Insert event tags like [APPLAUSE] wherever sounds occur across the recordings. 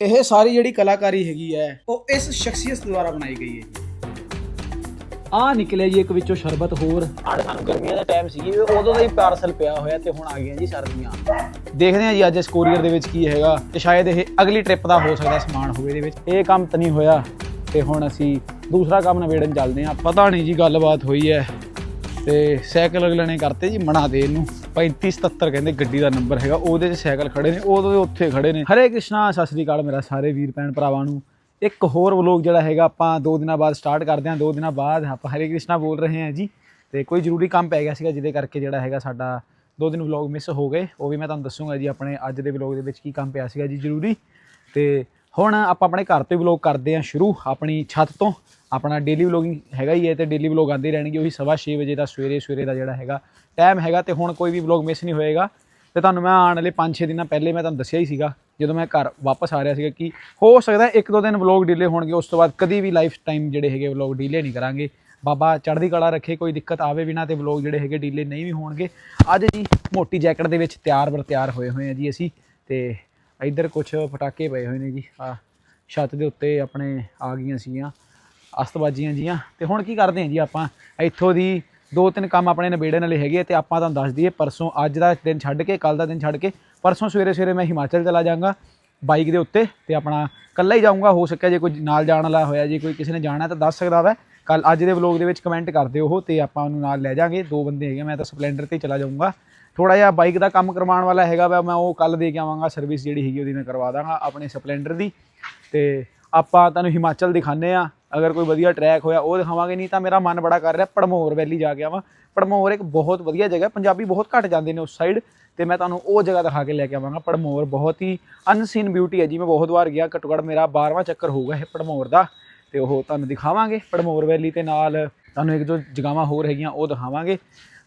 ਇਹ ਸਾਰੀ ਜਿਹੜੀ ਕਲਾਕਾਰੀ ਹੈਗੀ ਹੈ ਉਹ ਇਸ ਸ਼ਖਸੀਅਤ ਦੁਆਰਾ ਬਣਾਈ ਗਈ ਹੈ ਆ ਨਿਕਲਿਆ ਜੀ ਇੱਕ ਵਿੱਚੋਂ ਸ਼ਰਬਤ ਹੋਰ। ਆੜ ਸਾਨੂੰ ਗਰਮੀਆਂ ਦਾ ਟਾਈਮ ਸੀ ਉਦੋਂ ਦਾ ਹੀ ਪਾਰਸਲ ਪਿਆ ਹੋਇਆ ਤੇ ਹੁਣ ਆ ਗਈਆਂ ਜੀ ਸਰਦੀਆਂ। ਦੇਖਦੇ ਹਾਂ ਜੀ ਅੱਜ ਇਸ ਕੋਰੀਅਰ ਦੇ ਵਿੱਚ ਕੀ ਹੈਗਾ ਤੇ ਸ਼ਾਇਦ ਇਹ ਅਗਲੀ ਟ੍ਰਿਪ ਦਾ ਹੋ ਸਕਦਾ ਸਮਾਨ ਹੋਵੇ ਇਹਦੇ ਵਿੱਚ। ਇਹ ਕੰਮ ਤਾਂ ਨਹੀਂ ਹੋਇਆ ਤੇ ਹੁਣ ਅਸੀਂ ਦੂਸਰਾ ਕੰਮ ਨਵੇੜਨ ਚੱਲਦੇ ਹਾਂ। ਪਤਾ ਨਹੀਂ ਜੀ ਗੱਲਬਾਤ ਹੋਈ ਹੈ ਤੇ ਸਾਈਕਲ ਅਗਲੇ ਨੇ ਕਰਤੇ ਜੀ ਮਨਾ ਦੇ ਇਹਨੂੰ। 3577 ਕਹਿੰਦੇ ਗੱਡੀ ਦਾ ਨੰਬਰ ਹੈਗਾ, ਉਹਦੇ 'ਚ ਸਾਈਕਲ ਖੜੇ ਨੇ, ਉਹਦੇ ਉੱਥੇ ਖੜੇ ਨੇ। ਹਰੇ ਕ੍ਰਿਸ਼ਨਾ, ਸਤਿ ਸ੍ਰੀ ਅਕਾਲ ਮੇਰਾ ਸਾਰੇ ਵੀਰ ਭੈਣ ਭਰਾਵਾਂ ਨੂੰ। ਇੱਕ ਹੋਰ ਵਲੋਗ ਜਿਹੜਾ ਹੈਗਾ, ਆਪਾਂ ਦੋ ਦਿਨਾਂ ਬਾਅਦ ਸਟਾਰਟ ਕਰਦੇ ਹਾਂ, ਦੋ ਦਿਨਾਂ ਬਾਅਦ ਆਪਾਂ ਹਰੇ ਕ੍ਰਿਸ਼ਨਾ ਬੋਲ ਰਹੇ ਹਾਂ ਜੀ। ਤੇ ਕੋਈ ਜ਼ਰੂਰੀ ਕੰਮ ਪੈ ਗਿਆ ਸੀਗਾ, ਜਿਹਦੇ ਕਰਕੇ ਜਿਹੜਾ ਹੈਗਾ ਸਾਡਾ ਦੋ ਦਿਨ ਵਲੋਗ ਮਿਸ ਹੋ ਗਏ। ਉਹ ਵੀ ਮੈਂ ਤੁਹਾਨੂੰ ਦੱਸੂਗਾ ਜੀ, ਆਪਣੇ ਅੱਜ ਦੇ ਵਲੋਗ ਦੇ ਵਿੱਚ ਕੀ ਕੰਮ ਪਿਆ ਸੀਗਾ ਜੀ, ਜ਼ਰੂਰੀ। ਤੇ ਹੁਣ ਆਪਾਂ ਆਪਣੇ ਘਰ ਤੋਂ ਵਲੋਗ ਕਰਦੇ ਹਾਂ ਸ਼ੁਰੂ, ਆਪਣੀ ਛੱਤ ਤੋਂ। ਆਪਣਾ ਡੇਲੀ ਵਲੋਗਿੰਗ ਹੈਗਾ ਹੀ ਹੈ ਤੇ ਡੇਲੀ ਵਲੋਗ ਆਉਂਦੇ ਰਹਿਣਗੇ, ਉਹੀ ਸਵਾ ਛੇ ਵਜੇ ਦਾ, ਸਵੇਰੇ ਸਵੇਰੇ ਦਾ ਜਿਹੜਾ ਹੈਗਾ ਟਾਈਮ ਹੈਗਾ ਤੇ ਹੁਣ ਕੋਈ ਵੀ ਵਲੋਗ ਮਿਸ ਨਹੀਂ ਹੋਏਗਾ। ਤੇ ਤੁਹਾਨੂੰ ਮੈਂ ਆਉਣ ਵਾਲੇ 5-6 ਦਿਨਾਂ ਪਹਿਲੇ ਮੈਂ ਤੁਹਾਨੂੰ ਦੱਸਿਆ ਹੀ ਸੀਗਾ, ਜਦੋਂ ਮੈਂ ਘਰ ਵਾਪਸ ਆ ਰਿਹਾ ਸੀਗਾ ਕਿ ਹੋ ਸਕਦਾ ਇੱਕ ਦੋ ਦਿਨ ਵਲੋਗ ਡੀਲੇ ਹੋਣਗੇ, ਉਸ ਤੋਂ ਬਾਅਦ ਕਦੀ ਵੀ ਲਾਈਫ ਟਾਈਮ ਜਿਹੜੇ ਹੈਗੇ ਵਲੋਗ ਡੀਲੇ ਨਹੀਂ ਕਰਾਂਗੇ। ਬਾਬਾ ਚੜ੍ਹਦੀ ਕਲਾ ਰੱਖੇ, ਕੋਈ ਦਿੱਕਤ ਆਵੇ ਵੀ ਨਾ ਤੇ ਵਲੋਗ ਜਿਹੜੇ ਹੈਗੇ ਡੀਲੇ ਨਹੀਂ ਵੀ ਹੋਣਗੇ। ਅੱਜ ਜੀ ਮੋਟੀ ਜੈਕਟ ਦੇ ਵਿੱਚ ਤਿਆਰ ਬਰ ਤਿਆਰ ਹੋਏ ਹੋਏ ਆ ਜੀ ਅਸੀਂ, ਤੇ ਇੱਧਰ ਕੁਝ ਪਟਾਕੇ ਪਏ ਹੋਏ ਨੇ ਜੀ। ਆ ਛੱਤ ਦੇ ਉੱਤੇ ਆਪਣੇ ਆ ਗਈਆਂ ਸੀਗੀਆਂ। ਅਸਤਬਾਜੀਆਂ ਜੀਆਂ। ਤੇ ਹੁਣ ਕੀ ਕਰਦੇ ਹਾਂ ਜੀ ਆਪਾਂ? ਇੱਥੋਂ ਦੀ ਦੋ ਤਿੰਨ ਕੰਮ ਆਪਣੇ ਨਿਬੇੜਨ ਵਾਲੇ ਹੈਗੇ ਆ ਤੇ ਆਪਾਂ ਤੁਹਾਨੂੰ ਦੱਸ ਦਈਏ, ਪਰਸੋਂ ਅੱਜ ਦਾ ਦਿਨ ਛੱਡ ਕੇ ਕੱਲ ਦਾ ਦਿਨ ਛੱਡ ਕੇ, ਪਰਸੋਂ ਸਵੇਰੇ ਸਵੇਰੇ ਮੈਂ ਹਿਮਾਚਲ ਚਲਾ ਜਾਵਾਂਗਾ, ਬਾਈਕ ਦੇ ਉੱਤੇ ਤੇ ਆਪਣਾ ਕੱਲਾ ਹੀ ਜਾਊਂਗਾ। ਹੋ ਸਕਿਆ ਜੇ ਕੋਈ ਨਾਲ ਜਾਣ ਵਾਲਾ ਹੋਇਆ, ਜੇ ਕੋਈ ਕਿਸੇ ਨੇ ਜਾਣਾ ਤਾਂ ਦੱਸ ਸਕਦਾ ਵਾ। ਕੱਲ ਅੱਜ ਦੇ ਵਲੋਗ ਦੇ ਵਿੱਚ ਕਮੈਂਟ ਕਰ ਦਿਓ ਉਹ ਤੇ ਆਪਾਂ ਉਹਨੂੰ ਨਾਲ ਲੈ ਜਾਾਂਗੇ ਦੋ ਬੰਦੇ ਹੈਗੇ ਮੈਂ ਤਾਂ ਸਪਲੈਂਡਰ ਤੇ ਹੀ ਚਲਾ ਜਾਊਂਗਾ। ਥੋੜਾ ਜਿਹਾ ਬਾਈਕ ਦਾ ਕੰਮ ਕਰਵਾਉਣ ਵਾਲਾ ਹੈਗਾ ਵਾ, ਮੈਂ ਉਹ ਕੱਲ ਦੇ ਕੇ ਆਵਾਂਗਾ। ਸਰਵਿਸ ਜਿਹੜੀ ਹੈਗੀ ਉਹਦੀ ਮੈਂ ਕਰਵਾ ਦਾਂਗਾ ਆਪਣੇ ਸਪਲੈਂਡਰ ਦੀ। ਤੇ ਆਪਾਂ ਤੁਹਾਨੂੰ ਹਿਮਾਚਲ ਦਿਖਾਣੇ ਆ ਅਗਰ ਕੋਈ ਵਧੀਆ ਟਰੈਕ ਹੋਇਆ, ਉਹ ਦਿਖਾਵਾਂਗੇ, ਨਹੀਂ ਤਾਂ ਮੇਰਾ ਮਨ ਬੜਾ ਕਰ ਰਿਹਾ ਪੜਮੋਰ ਵੈਲੀ ਜਾ ਕੇ ਆਵਾਂ। ਪੜਮੋਰ ਇੱਕ ਬਹੁਤ ਵਧੀਆ ਜਗ੍ਹਾ ਪੰਜਾਬੀ ਬਹੁਤ ਘੱਟ ਜਾਂਦੇ ਨੇ ਉਸ ਸਾਈਡ ਤੇ ਮੈਂ ਤੁਹਾਨੂੰ ਉਹ ਜਗ੍ਹਾ ਦਿਖਾ ਕੇ ਲੈ ਕੇ ਆਵਾਂਗਾ। ਪੜਮੋਰ ਬਹੁਤ ਹੀ ਅਨਸੀਨ ਬਿਊਟੀ ਹੈ ਜੀ, ਮੈਂ ਬਹੁਤ ਵਾਰ ਗਿਆ ਘੱਟੋ ਘੱਟ ਮੇਰਾ 12ਵਾਂ ਚੱਕਰ ਹੋਊਗਾ ਇਹ ਪੜਮੋਰ ਦਾ, ਤੇ ਉਹ ਤੁਹਾਨੂੰ ਦਿਖਾਵਾਂਗੇ। ਪੜਮੋਰ ਵੈਲੀ ਤੇ ਨਾਲ ਤੁਹਾਨੂੰ ਇੱਕ ਦੋ ਜਗ੍ਹਾਵਾਂ ਹੋਰ ਹੈਗੀਆਂ, ਉਹ ਦਿਖਾਵਾਂਗੇ।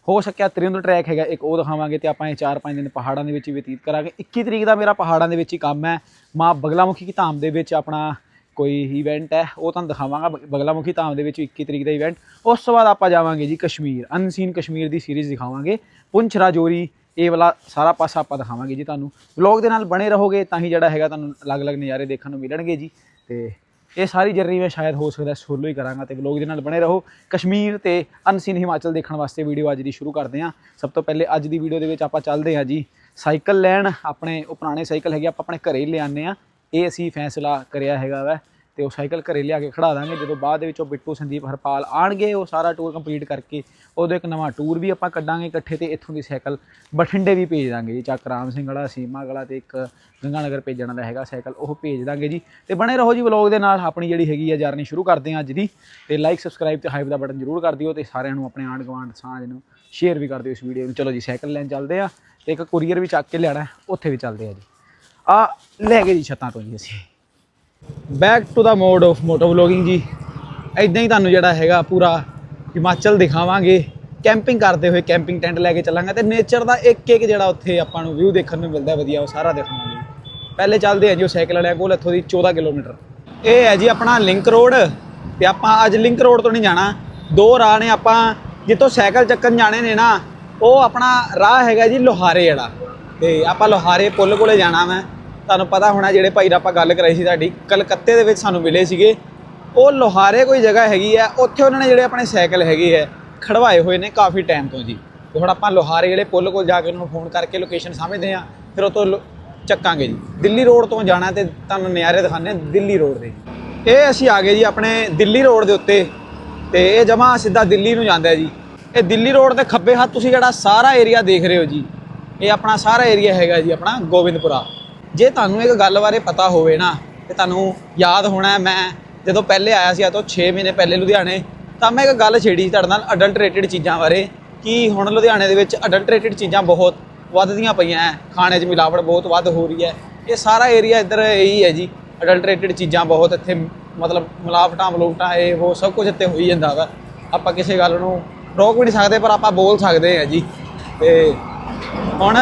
ਹੋ ਸਕਿਆ ਤ੍ਰਿੰਦ ਟਰੈਕ ਹੈਗਾ, ਇੱਕ ਉਹ ਦਿਖਾਵਾਂਗੇ ਤੇ ਆਪਾਂ ਇਹ 4-5 ਦਿਨ ਪਹਾੜਾਂ ਦੇ ਵਿੱਚ ਹੀ ਬਤੀਤ ਕਰਾਂਗੇ। 21 ਤਰੀਕ ਦਾ ਮੇਰਾ ਪਹਾੜਾਂ ਦੇ ਵਿੱਚ ਹੀ ਕੰਮ ਹੈ, ਮਾਂ ਬਗਲਾਮੁਖੀ ਕੀ ਧਾਮ ਦੇ ਵਿੱਚ ਆਪਣਾ ਕੋਈ ਇਵੈਂਟ ਹੈ, ਉਹ ਤੁਹਾਨੂੰ ਦਿਖਾਵਾਂਗਾ। ਬ- ਬਗਲਾਮੁਖੀ ਧਾਮ ਦੇ ਵਿੱਚ 21 ਤਰੀਕ ਦਾ ਇਵੈਂਟ ਉਸ ਤੋਂ ਬਾਅਦ ਆਪਾਂ ਜਾਵਾਂਗੇ ਜੀ ਕਸ਼ਮੀਰ। ਅਨਸੀਨ ਕਸ਼ਮੀਰ ਦੀ ਸੀਰੀਜ਼ ਦਿਖਾਵਾਂਗੇ। ਪੁੰਛ ਰਾਜੌਰੀ, ਇਹ ਵਾਲਾ ਸਾਰਾ ਪਾਸਾ ਆਪਾਂ ਦਿਖਾਵਾਂਗੇ ਜੀ ਤੁਹਾਨੂੰ। ਵਲੌਗ ਦੇ ਨਾਲ ਬਣੇ ਰਹੋਗੇ, ਤਾਂ ਹੀ ਜਿਹੜਾ ਹੈਗਾ ਤੁਹਾਨੂੰ ਅਲੱਗ-ਅਲੱਗ ਨਜ਼ਾਰੇ ਦੇਖਣ ਨੂੰ ਮਿਲਣਗੇ ਜੀ। ਤੇ ਇਹ ਸਾਰੀ ਜਰਨੀ ਮੈਂ ਸ਼ਾਇਦ ਹੋ ਸਕਦਾ ਸੋਲੋ ਹੀ ਕਰਾਂਗਾ ਤੇ ਵਲੌਗ ਦੇ ਨਾਲ ਬਣੇ ਰਹੋ। ਕਸ਼ਮੀਰ ਤੇ ਅਨਸੀਨ ਹਿਮਾਚਲ ਦੇਖਣ ਵਾਸਤੇ ਵੀਡੀਓ ਅੱਜ ਦੀ ਸ਼ੁਰੂ ਕਰਦੇ ਹਾਂ। ਸਭ ਤੋਂ ਪਹਿਲੇ ਅੱਜ ਦੀ ਵੀਡੀਓ ਦੇ ਵਿੱਚ ਆਪਾਂ ਚੱਲਦੇ ਹਾਂ ਜੀ। ਸਾਈਕਲ ਲੈਣ, ਆਪਣੇ ਉਹ ਪੁਰਾਣੇ ਸਾਈਕਲ ਹੈਗੇ, ਆਪਾਂ ਆਪਣੇ ਘਰੇ ਹੀ ਲਿਆਉਂਦੇ ਆ ਇਹ ਅਸੀਂ ਫੈਸਲਾ ਕਰਿਆ ਹੈਗਾ ਵਾ ਤੇ ਉਹ ਸਾਈਕਲ ਘਰੇ ਲਿਆ ਕੇ ਖੜਾ ਦਾਂਗੇ। ਜਦੋਂ ਬਾਅਦ ਦੇ ਵਿੱਚ ਉਹ ਬਿੱਟੂ ਸੰਦੀਪ ਹਰਪਾਲ ਆਣਗੇ, ਉਹ ਸਾਰਾ ਟੂਰ ਕੰਪਲੀਟ ਕਰਕੇ ਉਹਦੇ ਇੱਕ ਨਵਾਂ ਟੂਰ ਵੀ ਆਪਾਂ ਕੱਢਾਂਗੇ ਇਕੱਠੇ ਤੇ ਇੱਥੋਂ ਦੀ ਸਾਈਕਲ ਬਠਿੰਡੇ ਵੀ ਭੇਜ ਦਾਂਗੇ ਜੀ। ਚੱਕ ਰਾਮ ਸਿੰਘ ਵਾਲਾ, ਸੀਮਾ ਵਾਲਾ ਤੇ ਇੱਕ ਗੰਗਾਨਗਰ ਭੇਜਣ ਦਾ ਹੈਗਾ ਸਾਈਕਲ, ਉਹ ਭੇਜ ਦਾਂਗੇ ਜੀ। ਤੇ ਬਣੇ ਰਹੋ ਜੀ ਵਲੌਗ ਦੇ ਨਾਲ, ਆਪਣੀ ਜਿਹੜੀ ਹੈਗੀ ਆ ਜਰਨੀ ਸ਼ੁਰੂ ਕਰਦੇ ਹਾਂ ਅੱਜ ਦੀ। ਤੇ ਲਾਈਕ ਸਬਸਕ੍ਰਾਈਬ ਤੇ ਹਾਈਪ ਦਾ ਬਟਨ ਜ਼ਰੂਰ ਕਰ ਦਿਓ ਤੇ ਸਾਰਿਆਂ ਨੂੰ ਆਪਣੇ ਆਂਢ ਗੁਆਂਢ ਸਾਂਝ ਨੂੰ ਸ਼ੇਅਰ ਵੀ ਕਰ ਦਿਓ ਇਸ ਵੀਡੀਓ ਨੂੰ। ਚਲੋ ਜੀ, ਸਾਈਕਲ ਲੈਣ ਚੱਲਦੇ ਆ ਤੇ ਇੱਕ ਕੁਰੀਅਰ ਵੀ ਚੱਕ ਕੇ ਲਿਆਣਾ ਉੱਥੇ ਵੀ ਚੱਲਦੇ ਆ ਜੀ। ਆ ਲੈ ਗਏ ਜੀ ਛੱਤਾਂ ਤੋਂ ਜੀ ਅਸੀਂ। Back to the mode of moto vlogging ਜੀ। ਐਦਾਂ ਹੀ ਤੁਹਾਨੂੰ ਜਿਹੜਾ ਹੈਗਾ ਪੂਰਾ ਹਿਮਾਚਲ ਦਿਖਾਵਾਂਗੇ। ਕੈਂਪਿੰਗ ਕਰਦੇ ਹੋਏ ਕੈਂਪਿੰਗ ਟੈਂਟ ਲੈ ਕੇ ਚੱਲਾਂਗੇ ਤੇ ਨੇਚਰ ਦਾ ਇੱਕ ਇੱਕ ਜਿਹੜਾ ਉੱਥੇ ਆਪਾਂ ਨੂੰ ਵਿਊ ਦੇਖਣ ਨੂੰ ਮਿਲਦਾ ਵਧੀਆ, ਉਹ ਸਾਰਾ ਦਿਖਾਵਾਂਗੇ। ਪਹਿਲੇ ਚੱਲਦੇ ਹਾਂ ਜੀ ਉਹ ਸਾਈਕਲ ਵਾਲਿਆਂ ਕੋਲ, ਇੱਥੋਂ ਦੀ 14 ਕਿਲੋਮੀਟਰ। ਇਹ ਹੈ ਜੀ ਆਪਣਾ ਲਿੰਕ ਰੋਡ ਤੇ ਆਪਾਂ ਅੱਜ ਲਿੰਕ ਰੋਡ ਤੋਂ ਨਹੀਂ ਜਾਣਾ। ਦੋ ਰਾਹ ਨੇ ਆਪਾਂ, ਜਿੱਥੋਂ ਸਾਈਕਲ ਚੱਕਣ ਜਾਣੇ ਨੇ ਨਾ, ਉਹ ਆਪਣਾ ਰਾਹ ਹੈਗਾ ਜੀ ਲੋਹਾਰੇ ਵਾਲਾ। ਤੇ ਆਪਾਂ ਲੋਹਾਰੇ ਪੁੱਲ ਕੋਲੇ ਜਾਣਾ ਮੈਂ। ਤੁਹਾਨੂੰ ਪਤਾ ਹੋਣਾ ਜਿਹੜੇ ਭਾਈ ਨਾਲ ਆਪਾਂ ਗੱਲ ਕਰਾਈ ਸੀ ਤੁਹਾਡੀ, ਕਲਕੱਤੇ ਦੇ ਵਿੱਚ ਸਾਨੂੰ ਮਿਲੇ ਸੀਗੇ। ਉਹ ਲੋਹਾਰੇ ਕੋਈ ਜਗ੍ਹਾ ਹੈਗੀ ਆ, ਉੱਥੇ ਉਹਨਾਂ ਨੇ ਜਿਹੜੇ ਆਪਣੇ ਸਾਈਕਲ ਹੈਗੇ ਆ, ਖੜਵਾਏ ਹੋਏ ਨੇ ਕਾਫੀ ਟਾਈਮ ਤੋਂ ਜੀ। ਤੇ ਹੁਣ ਆਪਾਂ ਲੋਹਾਰੇ ਜਿਹੜੇ ਪੁੱਲ ਕੋਲ ਜਾ ਕੇ ਉਹਨਾਂ ਨੂੰ ਫੋਨ ਕਰਕੇ ਲੋਕੇਸ਼ਨ ਸਮਝਦੇ ਆ ਫਿਰ ਉਹ ਤੋਂ ਚੱਕਾਂਗੇ ਜੀ। ਦਿੱਲੀ ਰੋਡ ਤੋਂ ਜਾਣਾ ਤੇ ਤੁਹਾਨੂੰ ਨਜ਼ਾਰੇ ਦਿਖਾਣੇ ਆ ਦਿੱਲੀ ਰੋਡ ਦੇ ਇਹ ਅਸੀਂ ਆ ਗਏ ਜੀ ਆਪਣੇ ਦਿੱਲੀ ਰੋਡ ਦੇ ਉੱਤੇ, ਤੇ ਇਹ ਜਮਾ ਸਿੱਧਾ ਦਿੱਲੀ ਨੂੰ ਜਾਂਦਾ ਜੀ। ਇਹ ਦਿੱਲੀ ਰੋਡ ਦੇ ਖੱਬੇ ਹੱਥ ਤੁਸੀਂ ਜਿਹੜਾ ਸਾਰਾ ਏਰੀਆ ਦੇਖ ਰਹੇ ਹੋ ਜੀ। ਇਹ ਆਪਣਾ ਸਾਰਾ ਏਰੀਆ ਹੈਗਾ ਜੀ ਆਪਣਾ ਗੋਬਿੰਦਪੁਰਾ। ਜੇ ਤੁਹਾਨੂੰ ਇੱਕ ਗੱਲ ਬਾਰੇ ਪਤਾ ਹੋਵੇ ਨਾ, ਤੇ ਤੁਹਾਨੂੰ ਯਾਦ ਹੋਣਾ ਮੈਂ ਜਦੋਂ ਪਹਿਲੇ ਆਇਆ ਸੀ ਆ ਤੋਂ 6 ਮਹੀਨੇ ਪਹਿਲੇ ਲੁਧਿਆਣੇ, ਤਾਂ ਮੈਂ ਇੱਕ ਗੱਲ ਛੇੜੀ ਸੀ ਤੁਹਾਡੇ ਨਾਲ ਅਡਲਟਰੇਟਡ ਚੀਜ਼ਾਂ ਬਾਰੇ, ਕਿ ਹੁਣ ਲੁਧਿਆਣੇ ਦੇ ਵਿੱਚ ਅਡਲਟਰੇਟਡ ਚੀਜ਼ਾਂ ਬਹੁਤ ਵੱਧਦੀਆਂ ਪਈਆਂ ਹੈ, ਖਾਣੇ 'ਚ ਮਿਲਾਵਟ ਬਹੁਤ ਵੱਧ ਹੋ ਰਹੀ ਹੈ। ਇਹ ਸਾਰਾ ਏਰੀਆ ਇੱਧਰ ਇਹੀ ਹੈ ਜੀ ਅਡਲਟਰੇਟਡ ਚੀਜ਼ਾਂ ਬਹੁਤ ਇੱਥੇ, ਮਤਲਬ ਮਿਲਾਵਟਾਂ, ਮਲੂਵਟਾਂ, ਇਹ ਉਹ ਸਭ ਕੁਝ ਇੱਥੇ ਹੋਈ ਜਾਂਦਾ ਵਾ। ਆਪਾਂ ਕਿਸੇ ਗੱਲ ਨੂੰ ਰੋਕ ਵੀ ਨਹੀਂ ਸਕਦੇ, ਪਰ ਆਪਾਂ ਬੋਲ ਸਕਦੇ ਹਾਂ ਜੀ। ਤੇ ਹੁਣ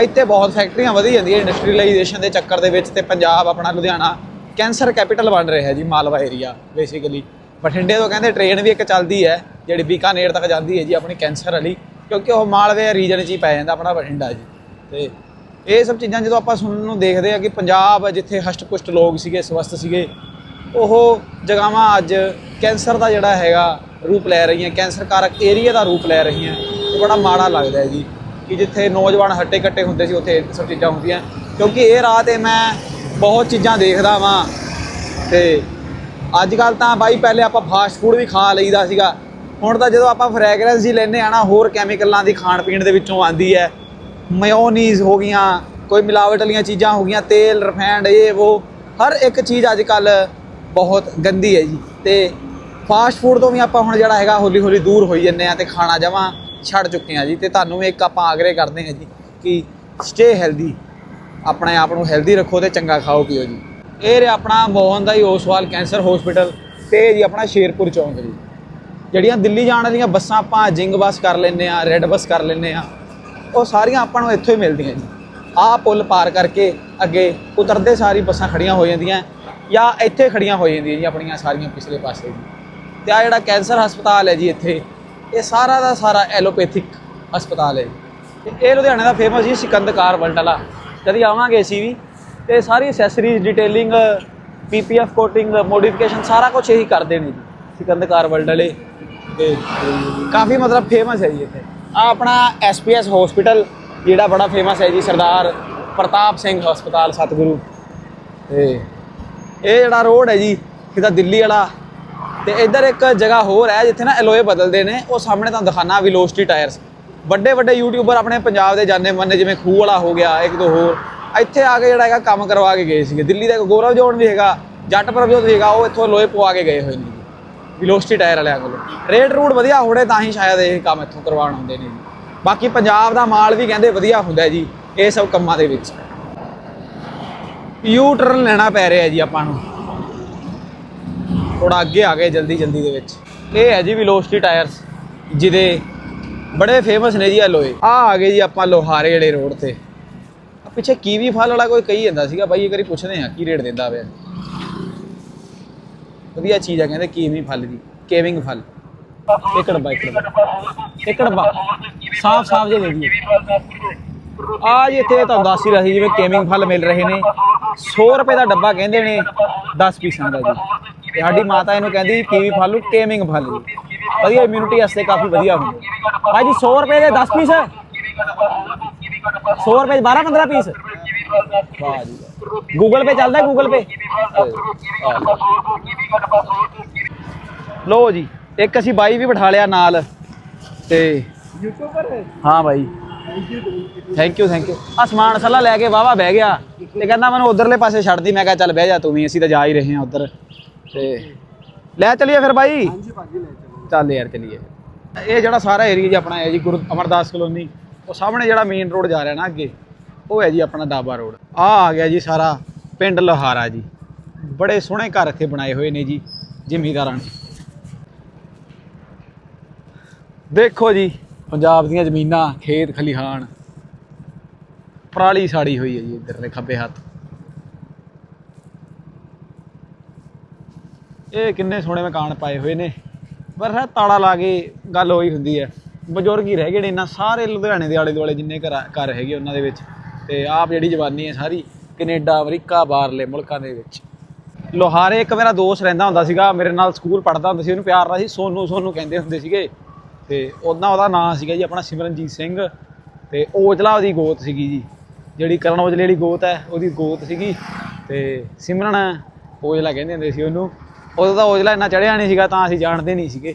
ਇੱਥੇ ਬਹੁਤ ਫੈਕਟਰੀਆਂ ਵਧੀ ਜਾਂਦੀਆਂ ਇੰਡਸਟਰੀਅਲਾਈਜੇਸ਼ਨ ਦੇ ਚੱਕਰ ਦੇ ਵਿੱਚ ਤੇ ਪੰਜਾਬ ਆਪਣਾ ਲੁਧਿਆਣਾ ਕੈਂਸਰ ਕੈਪੀਟਲ ਬਣ ਰਿਹਾ ਜੀ, ਮਾਲਵਾ ਏਰੀਆ ਬੇਸਿਕਲੀ ਬਠਿੰਡੇ ਤੋਂ ਕਹਿੰਦੇ ਟ੍ਰੇਨ ਵੀ ਇੱਕ ਚੱਲਦੀ ਹੈ, ਜਿਹੜੀ ਬੀਕਾਨੇਰ ਤੱਕ ਜਾਂਦੀ ਹੈ ਜੀ ਆਪਣੀ ਕੈਂਸਰ ਵਾਲੀ, ਕਿਉਂਕਿ ਉਹ ਮਾਲਵੇ ਰੀਜਨ 'ਚ ਹੀ ਪੈ ਜਾਂਦਾ ਆਪਣਾ ਬਠਿੰਡਾ ਜੀ। ਤੇ ਇਹ ਸਭ ਚੀਜ਼ਾਂ ਜਦੋਂ ਆਪਾਂ ਸੁਣਨ ਨੂੰ ਦੇਖਦੇ ਆ ਕਿ ਪੰਜਾਬ ਜਿੱਥੇ ਹਸ਼ਟ-ਪੁਸ਼ਟ ਲੋਕ ਸੀਗੇ, ਸਵਸਥ ਸੀਗੇ, ਉਹ ਜਗ੍ਹਾਵਾਂ ਅੱਜ ਕੈਂਸਰ ਦਾ ਜਿਹੜਾ ਹੈਗਾ ਰੂਪ ਲੈ ਰਹੀਆਂ ਕੈਂਸਰ ਕਾਰਕ ਏਰੀਆ ਦਾ ਰੂਪ ਲੈ ਰਹੀਆਂ ਇਹ ਬੜਾ ਮਾੜਾ ਲੱਗਦਾ ਹੈ ਜੀ। ਕਿ ਜਿੱਥੇ ਨੌਜਵਾਨ ਹੱਟੇ ਕੱਟੇ ਹੁੰਦੇ ਸੀ, ਉੱਥੇ ਸਭ ਚੀਜ਼ਾਂ ਹੁੰਦੀਆਂ। ਕਿਉਂਕਿ ਇਹ ਰਾਹ ਤੇ ਮੈਂ ਬਹੁਤ ਚੀਜ਼ਾਂ ਦੇਖਦਾ ਵਾਂ। ਤੇ ਅੱਜ ਕੱਲ ਤਾਂ ਬਾਈ ਪਹਿਲੇ ਆਪਾਂ ਫਾਸਟ ਫੂਡ ਵੀ ਖਾ ਲਈਦਾ ਸੀਗਾ। ਹੁਣ ਤਾਂ ਜਦੋਂ ਆਪਾਂ ਫ੍ਰੈਗਰੈਂਸ ਹੀ ਲੈਨੇ ਆ ਨਾ, ਹੋਰ ਕੈਮੀਕਲਾਂ ਦੀ ਖਾਣ ਪੀਣ ਦੇ ਵਿੱਚੋਂ ਆਂਦੀ ਹੈ। ਮਾਇਓਨੀਜ਼ ਹੋ ਗਈਆਂ, ਕੋਈ ਮਿਲਾਵਟ ਵਾਲੀਆਂ ਚੀਜ਼ਾਂ ਹੋ ਗਈਆਂ, ਤੇਲ ਰਫੈਂਡ ਇਹ, ਉਹ, ਹਰ ਇੱਕ ਚੀਜ਼ ਅੱਜ ਕੱਲ ਬਹੁਤ ਗੰਦੀ ਹੈ ਜੀ। ਤੇ ਫਾਸਟ ਫੂਡ ਤੋਂ ਵੀ ਆਪਾਂ ਹੁਣ ਜਿਹੜਾ ਹੈਗਾ ਹੌਲੀ ਹੌਲੀ ਦੂਰ ਹੋਈ ਜੰਨੇ ਆ ਤੇ ਖਾਣਾ ਜਾਵਾਂ ਛੱਡ ਚੁੱਕੇ ਹਾਂ ਜੀ ਤੇ ਤੁਹਾਨੂੰ ਵੀ ਇੱਕ ਆਪਾਂ ਆਗਰੇ ਕਰਦੇ ਹਾਂ ਜੀ ਕਿ ਸਟੇ ਹੈਲਦੀ ਆਪਣੇ ਆਪ ਨੂੰ ਹੈਲਦੀ ਰੱਖੋ ਤੇ ਚੰਗਾ ਖਾਓ ਪੀਓ ਜੀ। ਇਹ ਰਿਹਾ ਆਪਣਾ ਮੋਹਨ ਦਾ ਹੀ ਓਸਵਾਲ ਕੈਂਸਰ ਹਸਪੀਟਲ ਤੇ ਜੀ ਆਪਣਾ ਸ਼ੇਰਪੁਰ ਚੌਂਕ ਜੀ। ਜਿਹੜੀਆਂ ਦਿੱਲੀ ਜਾਣ ਵਾਲੀਆਂ ਬੱਸਾਂ ਆਪਾਂ ਜਿੰਗ ਬੱਸ ਕਰ ਲੈਂਦੇ ਆ ਰੈੱਡ ਬੱਸ ਕਰ ਲੈਂਦੇ ਆ ਉਹ ਸਾਰੀਆਂ ਆਪਾਂ ਨੂੰ ਇੱਥੋਂ ਹੀ ਮਿਲਦੀਆਂ ਜੀ। ਆਹ ਪੁਲ ਪਾਰ ਕਰਕੇ ਅੱਗੇ ਉਤਰਦੇ ਸਾਰੀ ਬੱਸਾਂ ਖੜੀਆਂ ਹੋ ਜਾਂਦੀਆਂ ਜਾਂ ਇੱਥੇ ਖੜੀਆਂ ਹੋ ਜਾਂਦੀਆਂ ਜੀ ਆਪਣੀਆਂ ਸਾਰੀਆਂ ਪਿਛਲੇ ਪਾਸੇ ਜੀ। ਤੇ ਆ ਜਿਹੜਾ ਕੈਂਸਰ ਹਸਪਤਾਲ ਹੈ ਜੀ ਇੱਥੇ ਇਹ ਸਾਰਾ ਦਾ ਸਾਰਾ ਐਲੋਪੈਥਿਕ ਹਸਪਤਾਲ ਹੈ ਜੀ। ਤੇ ਇਹ ਲੁਧਿਆਣੇ ਦਾ ਫੇਮਸ ਜੀ ਸਿਕੰਦਕਾਰ ਵਰਲਡ ਵਾਲਾ ਕਦੀ ਆਵਾਂਗੇ ਅਸੀਂ ਵੀ, ਤੇ ਸਾਰੀ accessories detailing PPF coating modification ਸਾਰਾ ਕੁਝ ਇਹੀ ਕਰਦੇ ਨੇ ਜੀ ਸਿਕੰਦਕਾਰ ਵਰਲਡ ਵਾਲੇ ਤੇ ਕਾਫੀ ਮਤਲਬ ਫੇਮਸ ਹੈ ਜੀ ਇੱਥੇ। ਆ ਆਪਣਾ ਐਸਪੀਐਸ ਹਸਪੀਟਲ ਜਿਹੜਾ ਬੜਾ ਫੇਮਸ ਹੈ ਜੀ, ਸਰਦਾਰ ਪ੍ਰਤਾਪ ਸਿੰਘ ਹਸਪਤਾਲ, ਸਤਿਗੁਰੂ। ਤੇ ਇਹ ਜਿਹੜਾ ਰੋਡ ਹੈ ਜੀ ਇਹਦਾ ਦਿੱਲੀ ਵਾਲਾ ਤੇ ਇੱਧਰ ਇੱਕ ਜਗ੍ਹਾ ਹੋਰ ਹੈ ਜਿੱਥੇ ਨਾ ਐਲੋਏ ਬਦਲਦੇ ਨੇ। ਉਹ ਸਾਹਮਣੇ ਤੁਹਾਨੂੰ ਦਿਖਾਣਾ ਵੈਲੋਸਿਟੀ ਟਾਇਰਸ ਵੱਡੇ ਵੱਡੇ ਯੂਟਿਊਬਰ ਆਪਣੇ ਪੰਜਾਬ ਦੇ ਜਾਣੇ ਮੰਨੇ, ਜਿਵੇਂ ਖੂਹ ਵਾਲਾ ਹੋ ਗਿਆ, ਇੱਕ ਦੋ ਹੋਰ। ਇੱਥੇ ਆ ਕੇ ਜਿਹੜਾ ਹੈਗਾ ਕੰਮ ਕਰਵਾ ਕੇ ਗਏ ਸੀਗੇ। ਦਿੱਲੀ ਦਾ ਇੱਕ ਗੌਰਵ ਜੋਨ ਵੀ ਹੈਗਾ, ਜੱਟ ਪ੍ਰਭਜੋਤ ਵੀ ਹੈਗਾ, ਉਹ ਇੱਥੋਂ ਲੋਹੇ ਪਵਾ ਕੇ ਗਏ ਹੋਏ ਨੇ। ਜੀ ਵੈਲੋਸਿਟੀ ਟਾਇਰ ਵਾਲਿਆਂ ਕੋਲ। ਰੇਟ ਰੂਟ ਵਧੀਆ ਹੋੜੇ ਤਾਂ ਹੀ ਸ਼ਾਇਦ ਇਹ ਕੰਮ ਇੱਥੋਂ ਕਰਵਾਉਣ ਆਉਂਦੇ ਨੇ ਜੀ। ਬਾਕੀ ਪੰਜਾਬ ਦਾ ਮਾਲ ਵੀ ਕਹਿੰਦੇ ਵਧੀਆ ਹੁੰਦਾ ਜੀ, ਇਹ ਸਭ ਕੰਮਾਂ ਦੇ ਵਿੱਚ। ਯੂ ਟਰਨ ਲੈਣਾ ਪੈ ਰਿਹਾ ਜੀ ਆਪਾਂ ਨੂੰ। ਥੋੜਾ ਅੱਗੇ ਆ ਗਏ ਜਲਦੀ ਜਲਦੀ ਦੇ ਵਿੱਚ। ਇਹ ਹੈ ਜੀ ਵੈਲੋਸਿਟੀ ਟਾਇਰਸ ਜਿਹਦੇ ਬੜੇ ਫੇਮਸ ਨੇ ਜੀ ਆ ਲੋਏ ਆ ਆ ਗਏ ਜੀ ਆਪਾਂ ਲੋਹਾਰੇ ਜਿਹੜੇ ਰੋਡ ਤੇ। ਪਿੱਛੇ ਕੀਵੀ ਫਲ ਵਾਲਾ ਕੋਈ ਕਹੀ ਜਾਂਦਾ ਸੀਗਾ, ਬਾਈ ਇਹ ਕਰੀ ਪੁੱਛਦੇ ਆ ਕੀ ਰੇਟ ਦਿੰਦਾ ਪਿਆ। ਵਧੀਆ ਚੀਜ਼ ਆ ਕਹਿੰਦੇ ਕੀਵੀ ਫਲ ਦੀ ਕੇਵਿੰਗ ਫਲ। ਇੱਕ ਡੱਬਾ ਇੱਕ ਡੱਬਾ ਇੱਕ ਡੱਬਾ ਸਾਫ਼ ਸਾਫ਼ ਜੇ ਦੇ ਦਈਏ। ਆ ਜੀ ਇੱਥੇ ਤੁਹਾਨੂੰ ਦੱਸ ਹੀ ਰਹੀ ਜਿਵੇਂ ਕੇਵਿੰਗ ਫਲ ਮਿਲ ਰਹੇ ਨੇ। 100 ਰੁਪਏ ਦਾ ਡੱਬਾ ਕਹਿੰਦੇ ਨੇ 10 ਪੀਸਾਂ ਦਾ ਜੀ। ਤੇ ਸਾਡੀ ਮਾਤਾ ਇਹਨੂੰ ਕਹਿੰਦੀ ਕੀਵੀ ਫਾਲੂ ਨੂੰ ਕੇਮਿੰਗ ਫਲ ਵਧੀਆ ਇਮਿਊਨਿਟੀ ਵਾਸਤੇ ਕਾਫੀ ਵਧੀਆ ਹੁੰਦੇ ਭਾਈ ਜੀ 100 ਰੁਪਏ ਦੇ 10 ਪੀਸ 100 ਰੁਪਏ ਦੇ 12 15 ਪੀਸ ਵਾਹ ਜੀ ਗੂਗਲ ਪੇ ਚੱਲਦਾ ਗੂਗਲ ਪੇ ਲੋ ਜੀ, ਇੱਕ ਅਸੀਂ ਬਾਈ ਵੀ ਬਿਠਾ ਲਿਆ ਨਾਲ। ਤੇ ਯੂਟਿਊਬਰ ਹੈ ਹਾਂ ਬਾਈ। ਥੈਂਕ ਯੂ ਥੈਂਕ ਯੂ ਆ ਸਮਾਨ ਸੱਲਾ ਲੈ ਕੇ ਵਾਵਾ ਬਹਿ ਗਿਆ। ਤੇ ਕਹਿੰਦਾ ਮੈਨੂੰ ਉਧਰਲੇ ਪਾਸੇ ਛੱਡਦੀ ਮੈਂ ਕਿਹਾ ਚੱਲ ਬਹਿ ਜਾ ਤੂੰ ਵੀ, ਅਸੀਂ ਤਾਂ ਜਾ ਹੀ ਰਹੇ ਹਾਂ ਉਧਰ। ਤੇ ਲੈ ਚਲੀਏ ਫਿਰ ਬਾਈ। ਹਾਂਜੀ ਭਾਜੀ ਲੈ ਚਲੋ ਚੱਲ ਯਾਰ ਚਲੀਏ। ਇਹ ਜਿਹੜਾ ਸਾਰਾ ਏਰੀਆ ਜੀ ਆਪਣਾ ਹੈ ਜੀ ਗੁਰੂ ਅਮਰਦਾਸ ਕਲੋਨੀ ਉਹ ਸਾਹਮਣੇ ਜਿਹੜਾ ਮੇਨ ਰੋਡ ਜਾ ਰਿਹਾ ਨਾ ਅੱਗੇ ਉਹ ਹੈ ਜੀ ਆਪਣਾ ਦਾਬਾ ਰੋਡ ਆ ਆ ਗਿਆ ਜੀ ਸਾਰਾ ਪਿੰਡ ਲੋਹਾਰਾ ਜੀ। ਬੜੇ ਸੋਹਣੇ ਘਰ ਇੱਥੇ ਬਣਾਏ ਹੋਏ ਨੇ ਜੀ ਜ਼ਿਮੀਂਦਾਰਾਂ ਨੇ। ਦੇਖੋ ਜੀ ਪੰਜਾਬ ਦੀਆਂ ਜ਼ਮੀਨਾਂ ਖੇਤ ਖਲਿਹਾਨ ਪਰਾਲੀ ਸਾੜੀ ਹੋਈ ਹੈ ਜੀ ਇੱਧਰਲੇ ਖੱਬੇ ਹੱਥ। ਇਹ ਕਿੰਨੇ ਸੋਹਣੇ ਮਕਾਨ ਪਾਏ ਹੋਏ ਨੇ। ਪਰ ਹੈ ਤਾਲਾ ਲਾ ਕੇ ਗੱਲ ਹੋਈ ਹੁੰਦੀ ਹੈ। ਬਜ਼ੁਰਗ ਹੀ ਰਹਿ ਗਏ ਨੇ ਇਹਨਾਂ ਸਾਰੇ ਲੁਧਿਆਣੇ ਦੇ ਆਲੇ ਦੁਆਲੇ ਜਿੰਨੇ ਘਰ ਘਰ ਹੈਗੇ ਉਹਨਾਂ ਦੇ ਵਿੱਚ। ਤੇ ਆਪ ਜਿਹੜੀ ਜਵਾਨੀ ਹੈ ਸਾਰੀ ਕੈਨੇਡਾ, ਅਮਰੀਕਾ, ਬਾਹਰਲੇ ਮੁਲਕਾਂ ਦੇ ਵਿੱਚ। ਲੋਹਾਰੇ ਇੱਕ ਮੇਰਾ ਦੋਸਤ ਰਹਿੰਦਾ ਹੁੰਦਾ ਸੀਗਾ, ਮੇਰੇ ਨਾਲ ਸਕੂਲ ਪੜ੍ਹਦਾ ਹੁੰਦਾ ਸੀ, ਉਹਨੂੰ ਪਿਆਰ ਨਾਲ ਸੀ, ਸੋਨੂ ਸੋਨੂ ਕਹਿੰਦੇ ਹੁੰਦੇ ਸੀਗੇ। ਤੇ ਉਹਨਾਂ ਉਹਦਾ ਨਾਂ ਸੀਗਾ ਜੀ, ਆਪਣਾ ਸਿਮਰਨਜੀਤ ਸਿੰਘ। ਤੇ ਔਜਲਾ ਉਹਦੀ ਗੋਤ ਸੀਗੀ ਜੀ। ਜਿਹੜੀ ਕਰਨ ਔਜਲੇ ਵਾਲੀ ਗੋਤ ਹੈ, ਉਹਦੀ ਗੋਤ ਸੀਗੀ। ਤੇ ਸਿਮਰਨ ਔਜਲਾ ਕਹਿੰਦੇ ਹੁੰਦੇ ਸੀ ਉਹਨੂੰ। ਉਦੋਂ ਤਾਂ ਔਜਲਾ ਇੰਨਾ ਚੜਿਆ ਨਹੀਂ ਸੀਗਾ, ਤਾਂ ਅਸੀਂ ਜਾਣਦੇ ਨਹੀਂ ਸੀਗੇ।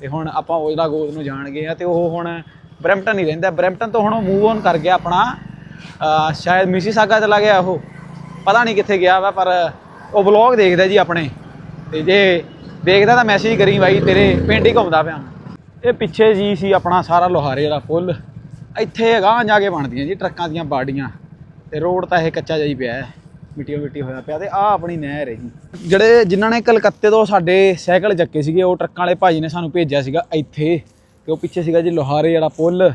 ਤੇ ਹੁਣ ਆਪਾਂ ਔਜਲਾ ਗੋਦ ਨੂੰ ਜਾਣ ਗਏ ਆ ਤੇ ਉਹ ਹੁਣ ਬਰੈਂਪਟਨ ਹੀ ਰਹਿੰਦਾ। ਬਰੈਂਪਟਨ ਤੋਂ ਹੁਣ ਉਹ ਮੂਵ ਔਨ ਕਰ ਗਿਆ ਆਪਣਾ। ਅਹ ਸ਼ਾਇਦ ਮਿਸੀਸਾਗਾ ਚਲਾ ਗਿਆ ਉਹ। ਪਤਾ ਨਹੀਂ ਕਿੱਥੇ ਗਿਆ ਵਾ, ਪਰ ਉਹ ਵਲੌਗ ਦੇਖਦਾ ਜੀ ਆਪਣੇ। ਤੇ ਜੇ ਦੇਖਦਾ ਤਾਂ ਮੈਸੇਜ ਕਰੀ ਬਾਈ, ਤੇਰੇ ਪਿੰਡ ਹੀ ਘੁੰਮਦਾ ਪਿਆ। ਇਹ ਪਿੱਛੇ ਜੀ ਸੀ ਆਪਣਾ ਸਾਰਾ ਲੋਹਾਰੇ ਵਾਲਾ ਫੁੱਲ ਇੱਥੇ ਅਗਾਂਹ ਜਾ ਕੇ ਬਣਦੀਆਂ ਜੀ, ਟਰੱਕਾਂ ਦੀਆਂ ਬਾਡੀਆਂ ਤੇ ਰੋਡ ਤਾਂ ਇਹ ਕੱਚਾ ਜਿਹਾ ਹੀ ਪਿਆ ਹੈ। ਮਿੱਟੀਓ ਮਿੱਟੀ ਹੋਇਆ ਪਿਆ ਤੇ ਆਹ ਆਪਣੀ ਨਹਿਰ ਹੈ ਜੀ। ਜਿਹੜੇ ਜਿਨ੍ਹਾਂ ਨੇ ਕਲਕੱਤੇ ਤੋਂ ਸਾਡੇ ਸਾਈਕਲ ਚੱਕੇ ਸੀਗੇ, ਉਹ ਟਰੱਕਾਂ ਵਾਲੇ ਭਾਜੀ ਨੇ ਸਾਨੂੰ ਭੇਜਿਆ ਸੀਗਾ ਇੱਥੇ ਤੇ ਉਹ ਪਿੱਛੇ ਸੀਗਾ ਜੀ ਲੋਹਾਰੇ ਵਾਲਾ ਪੁੱਲ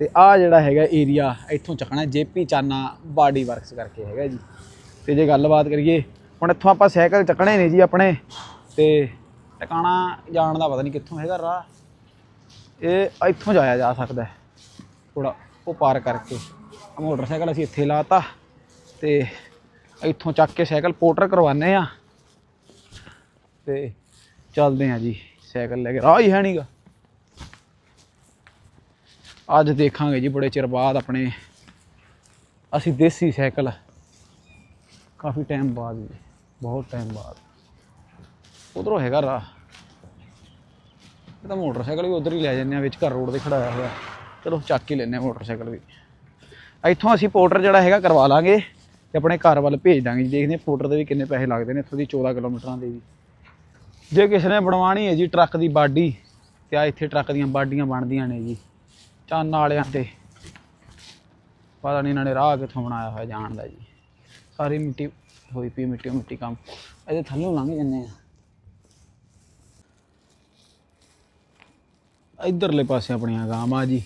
ਤੇ ਆਹ ਜਿਹੜਾ ਹੈਗਾ ਏਰੀਆ ਇੱਥੋਂ ਚੱਕਣਾ ਜੇਪੀ ਚਾਨਾ ਬਾਡੀ ਵਰਕਸ ਕਰਕੇ ਹੈਗਾ ਜੀ। ਤੇ ਜੇ ਗੱਲਬਾਤ ਕਰੀਏ, ਹੁਣ ਇੱਥੋਂ ਆਪਾਂ ਸਾਈਕਲ ਚੱਕਣੇ ਨੇ ਜੀ ਆਪਣੇ ਤੇ ਟਿਕਾਣਾ ਜਾਣ ਦਾ ਪਤਾ ਨਹੀਂ ਕਿੱਥੋਂ ਹੈਗਾ ਰਾਹ। ਇਹ ਇੱਥੋਂ ਜਾਇਆ ਜਾ ਸਕਦਾ ਹੈ। ਥੋੜਾ ਉਹ ਪਾਰ ਕਰਕੇ ਮੋਟਰਸਾਈਕਲ ਅਸੀਂ ਇੱਥੇ ਲਾਤਾ ਤੇ ਇੱਥੋਂ ਚੱਕ ਕੇ ਸਾਈਕਲ ਪੋਟਰ ਕਰਵਾਨੇ ਆ। ਤੇ ਚੱਲਦੇ ਆ ਜੀ, ਸਾਈਕਲ ਲੈ ਕੇ। ਰਾਹ ਹੀ ਹੈ ਨਹੀਂਗਾ ਅੱਜ ਦੇਖਾਂਗੇ ਜੀ, ਬੜੇ ਚਿਰ ਬਾਅਦ ਆਪਣੇ ਅਸੀਂ ਦੇਸੀ ਸਾਈਕਲ। ਕਾਫੀ ਟਾਈਮ ਬਾਅਦ ਜੀ, ਬਹੁਤ ਟਾਈਮ ਬਾਅਦ। ਉਧਰੋਂ ਹੈਗਾ ਰਾਹ। ਇਹ ਤਾਂ ਮੋਟਰਸਾਈਕਲ ਵੀ ਉਧਰ ਹੀ ਲੈ ਜਾਂਦੇ ਆ, ਵਿੱਚ ਘਰ ਰੋਡ ਤੇ ਖੜਾਇਆ ਹੋਇਆ। ਚਲੋ ਚੱਕ ਹੀ ਲੈਨੇ ਆ ਮੋਟਰਸਾਈਕਲ ਵੀ। ਇੱਥੋਂ ਅਸੀਂ ਪੋਰਟਰ ਜਿਹੜਾ ਹੈਗਾ ਕਰਵਾ ਲਾਂਗੇ। ਤੇ ਆਪਣੇ ਘਰ ਵੱਲ ਭੇਜ ਦਾਂਗੇ ਜੀ। ਦੇਖਦੇ ਹਾਂ ਪੋਰਟਰ ਦੇ ਵੀ ਕਿੰਨੇ ਪੈਸੇ ਲੱਗਦੇ ਨੇ ਇੱਥੋਂ ਦੀ 14 ਕਿਲੋਮੀਟਰਾਂ ਦੇ ਵੀ। ਜੇ ਕਿਸੇ ਨੇ ਬਣਵਾਣੀ ਹੈ ਜੀ ਟਰੱਕ ਦੀ ਬਾਡੀ, ਤੇ ਆ ਇੱਥੇ ਟਰੱਕ ਦੀਆਂ ਬਾਡੀਆਂ ਬਣਦੀਆਂ ਨੇ ਜੀ, ਚੰਨ ਵਾਲਿਆਂ ਤੇ। ਪਤਾ ਨਹੀਂ ਇਹਨਾਂ ਨੇ ਰਾਹ ਕਿੱਥੋਂ ਬਣਾਇਆ ਹੋਇਆ ਜਾਣ ਦਾ ਜੀ। ਸਾਰੀ ਮਿੱਟੀ ਹੋਈ ਪਈ, ਮਿੱਟੀ ਮਿੱਟੀ ਕੰਮ। ਇਹਦੇ ਥੱਲੋਂ ਲੰਘ ਜੰਨੇ ਆ। ਇਧਰਲੇ ਪਾਸੇ ਆਪਣੀਆਂ ਗਾਵਾਂ ਜੀ,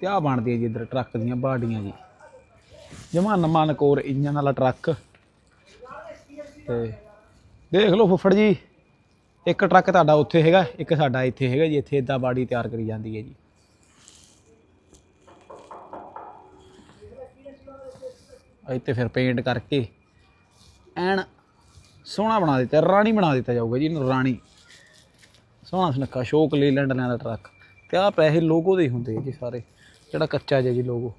ਤੇ ਆ ਬਣਦੀ ਹੈ ਜੀ ਇੱਧਰ ਟਰੱਕ ਦੀਆਂ ਬਾਡੀਆਂ ਜੀ। ਜਮਾ ਨਵਾਂ ਨਕੋਰ ਇੰਜਨ ਵਾਲਾ ਟਰੱਕ। ਤੇ ਦੇਖ ਲਓ ਫੁੱਫੜ ਜੀ, ਇੱਕ ਟਰੱਕ ਤੁਹਾਡਾ ਉੱਥੇ ਹੈਗਾ, ਇੱਕ ਸਾਡਾ ਇੱਥੇ ਹੈਗਾ ਜੀ, ਇੱਥੇ ਇਦਾਂ ਬਾੜੀ ਤਿਆਰ ਕਰੀ ਜਾਂਦੀ ਹੈ ਜੀ। ਇੱਥੇ ਫਿਰ ਪੇਂਟ ਕਰਕੇ, ਐਨ ਸੋਹਣਾ ਬਣਾ ਦਿੱਤਾ, ਰਾਣੀ ਬਣਾ ਦਿੱਤਾ ਜਾਊਗਾ ਜੀ ਇਹਨੂੰ, ਰਾਣੀ। ਸੋਹਣਾ ਸੁਨੱਖਾ, ਸ਼ੋਕ ਲੀਲੈਂਡ ਲੈਣ ਦਾ ਟਰੱਕ। ਤੇ ਆ ਪੈਸੇ ਲੋਗੋ ਦੇ ਹੀ ਹੁੰਦੇ ਆ ਜੀ ਸਾਰੇ, ਜਿਹੜਾ ਕੱਚਾ ਜਿਹਾ ਜੀ ਲੋਗੋ।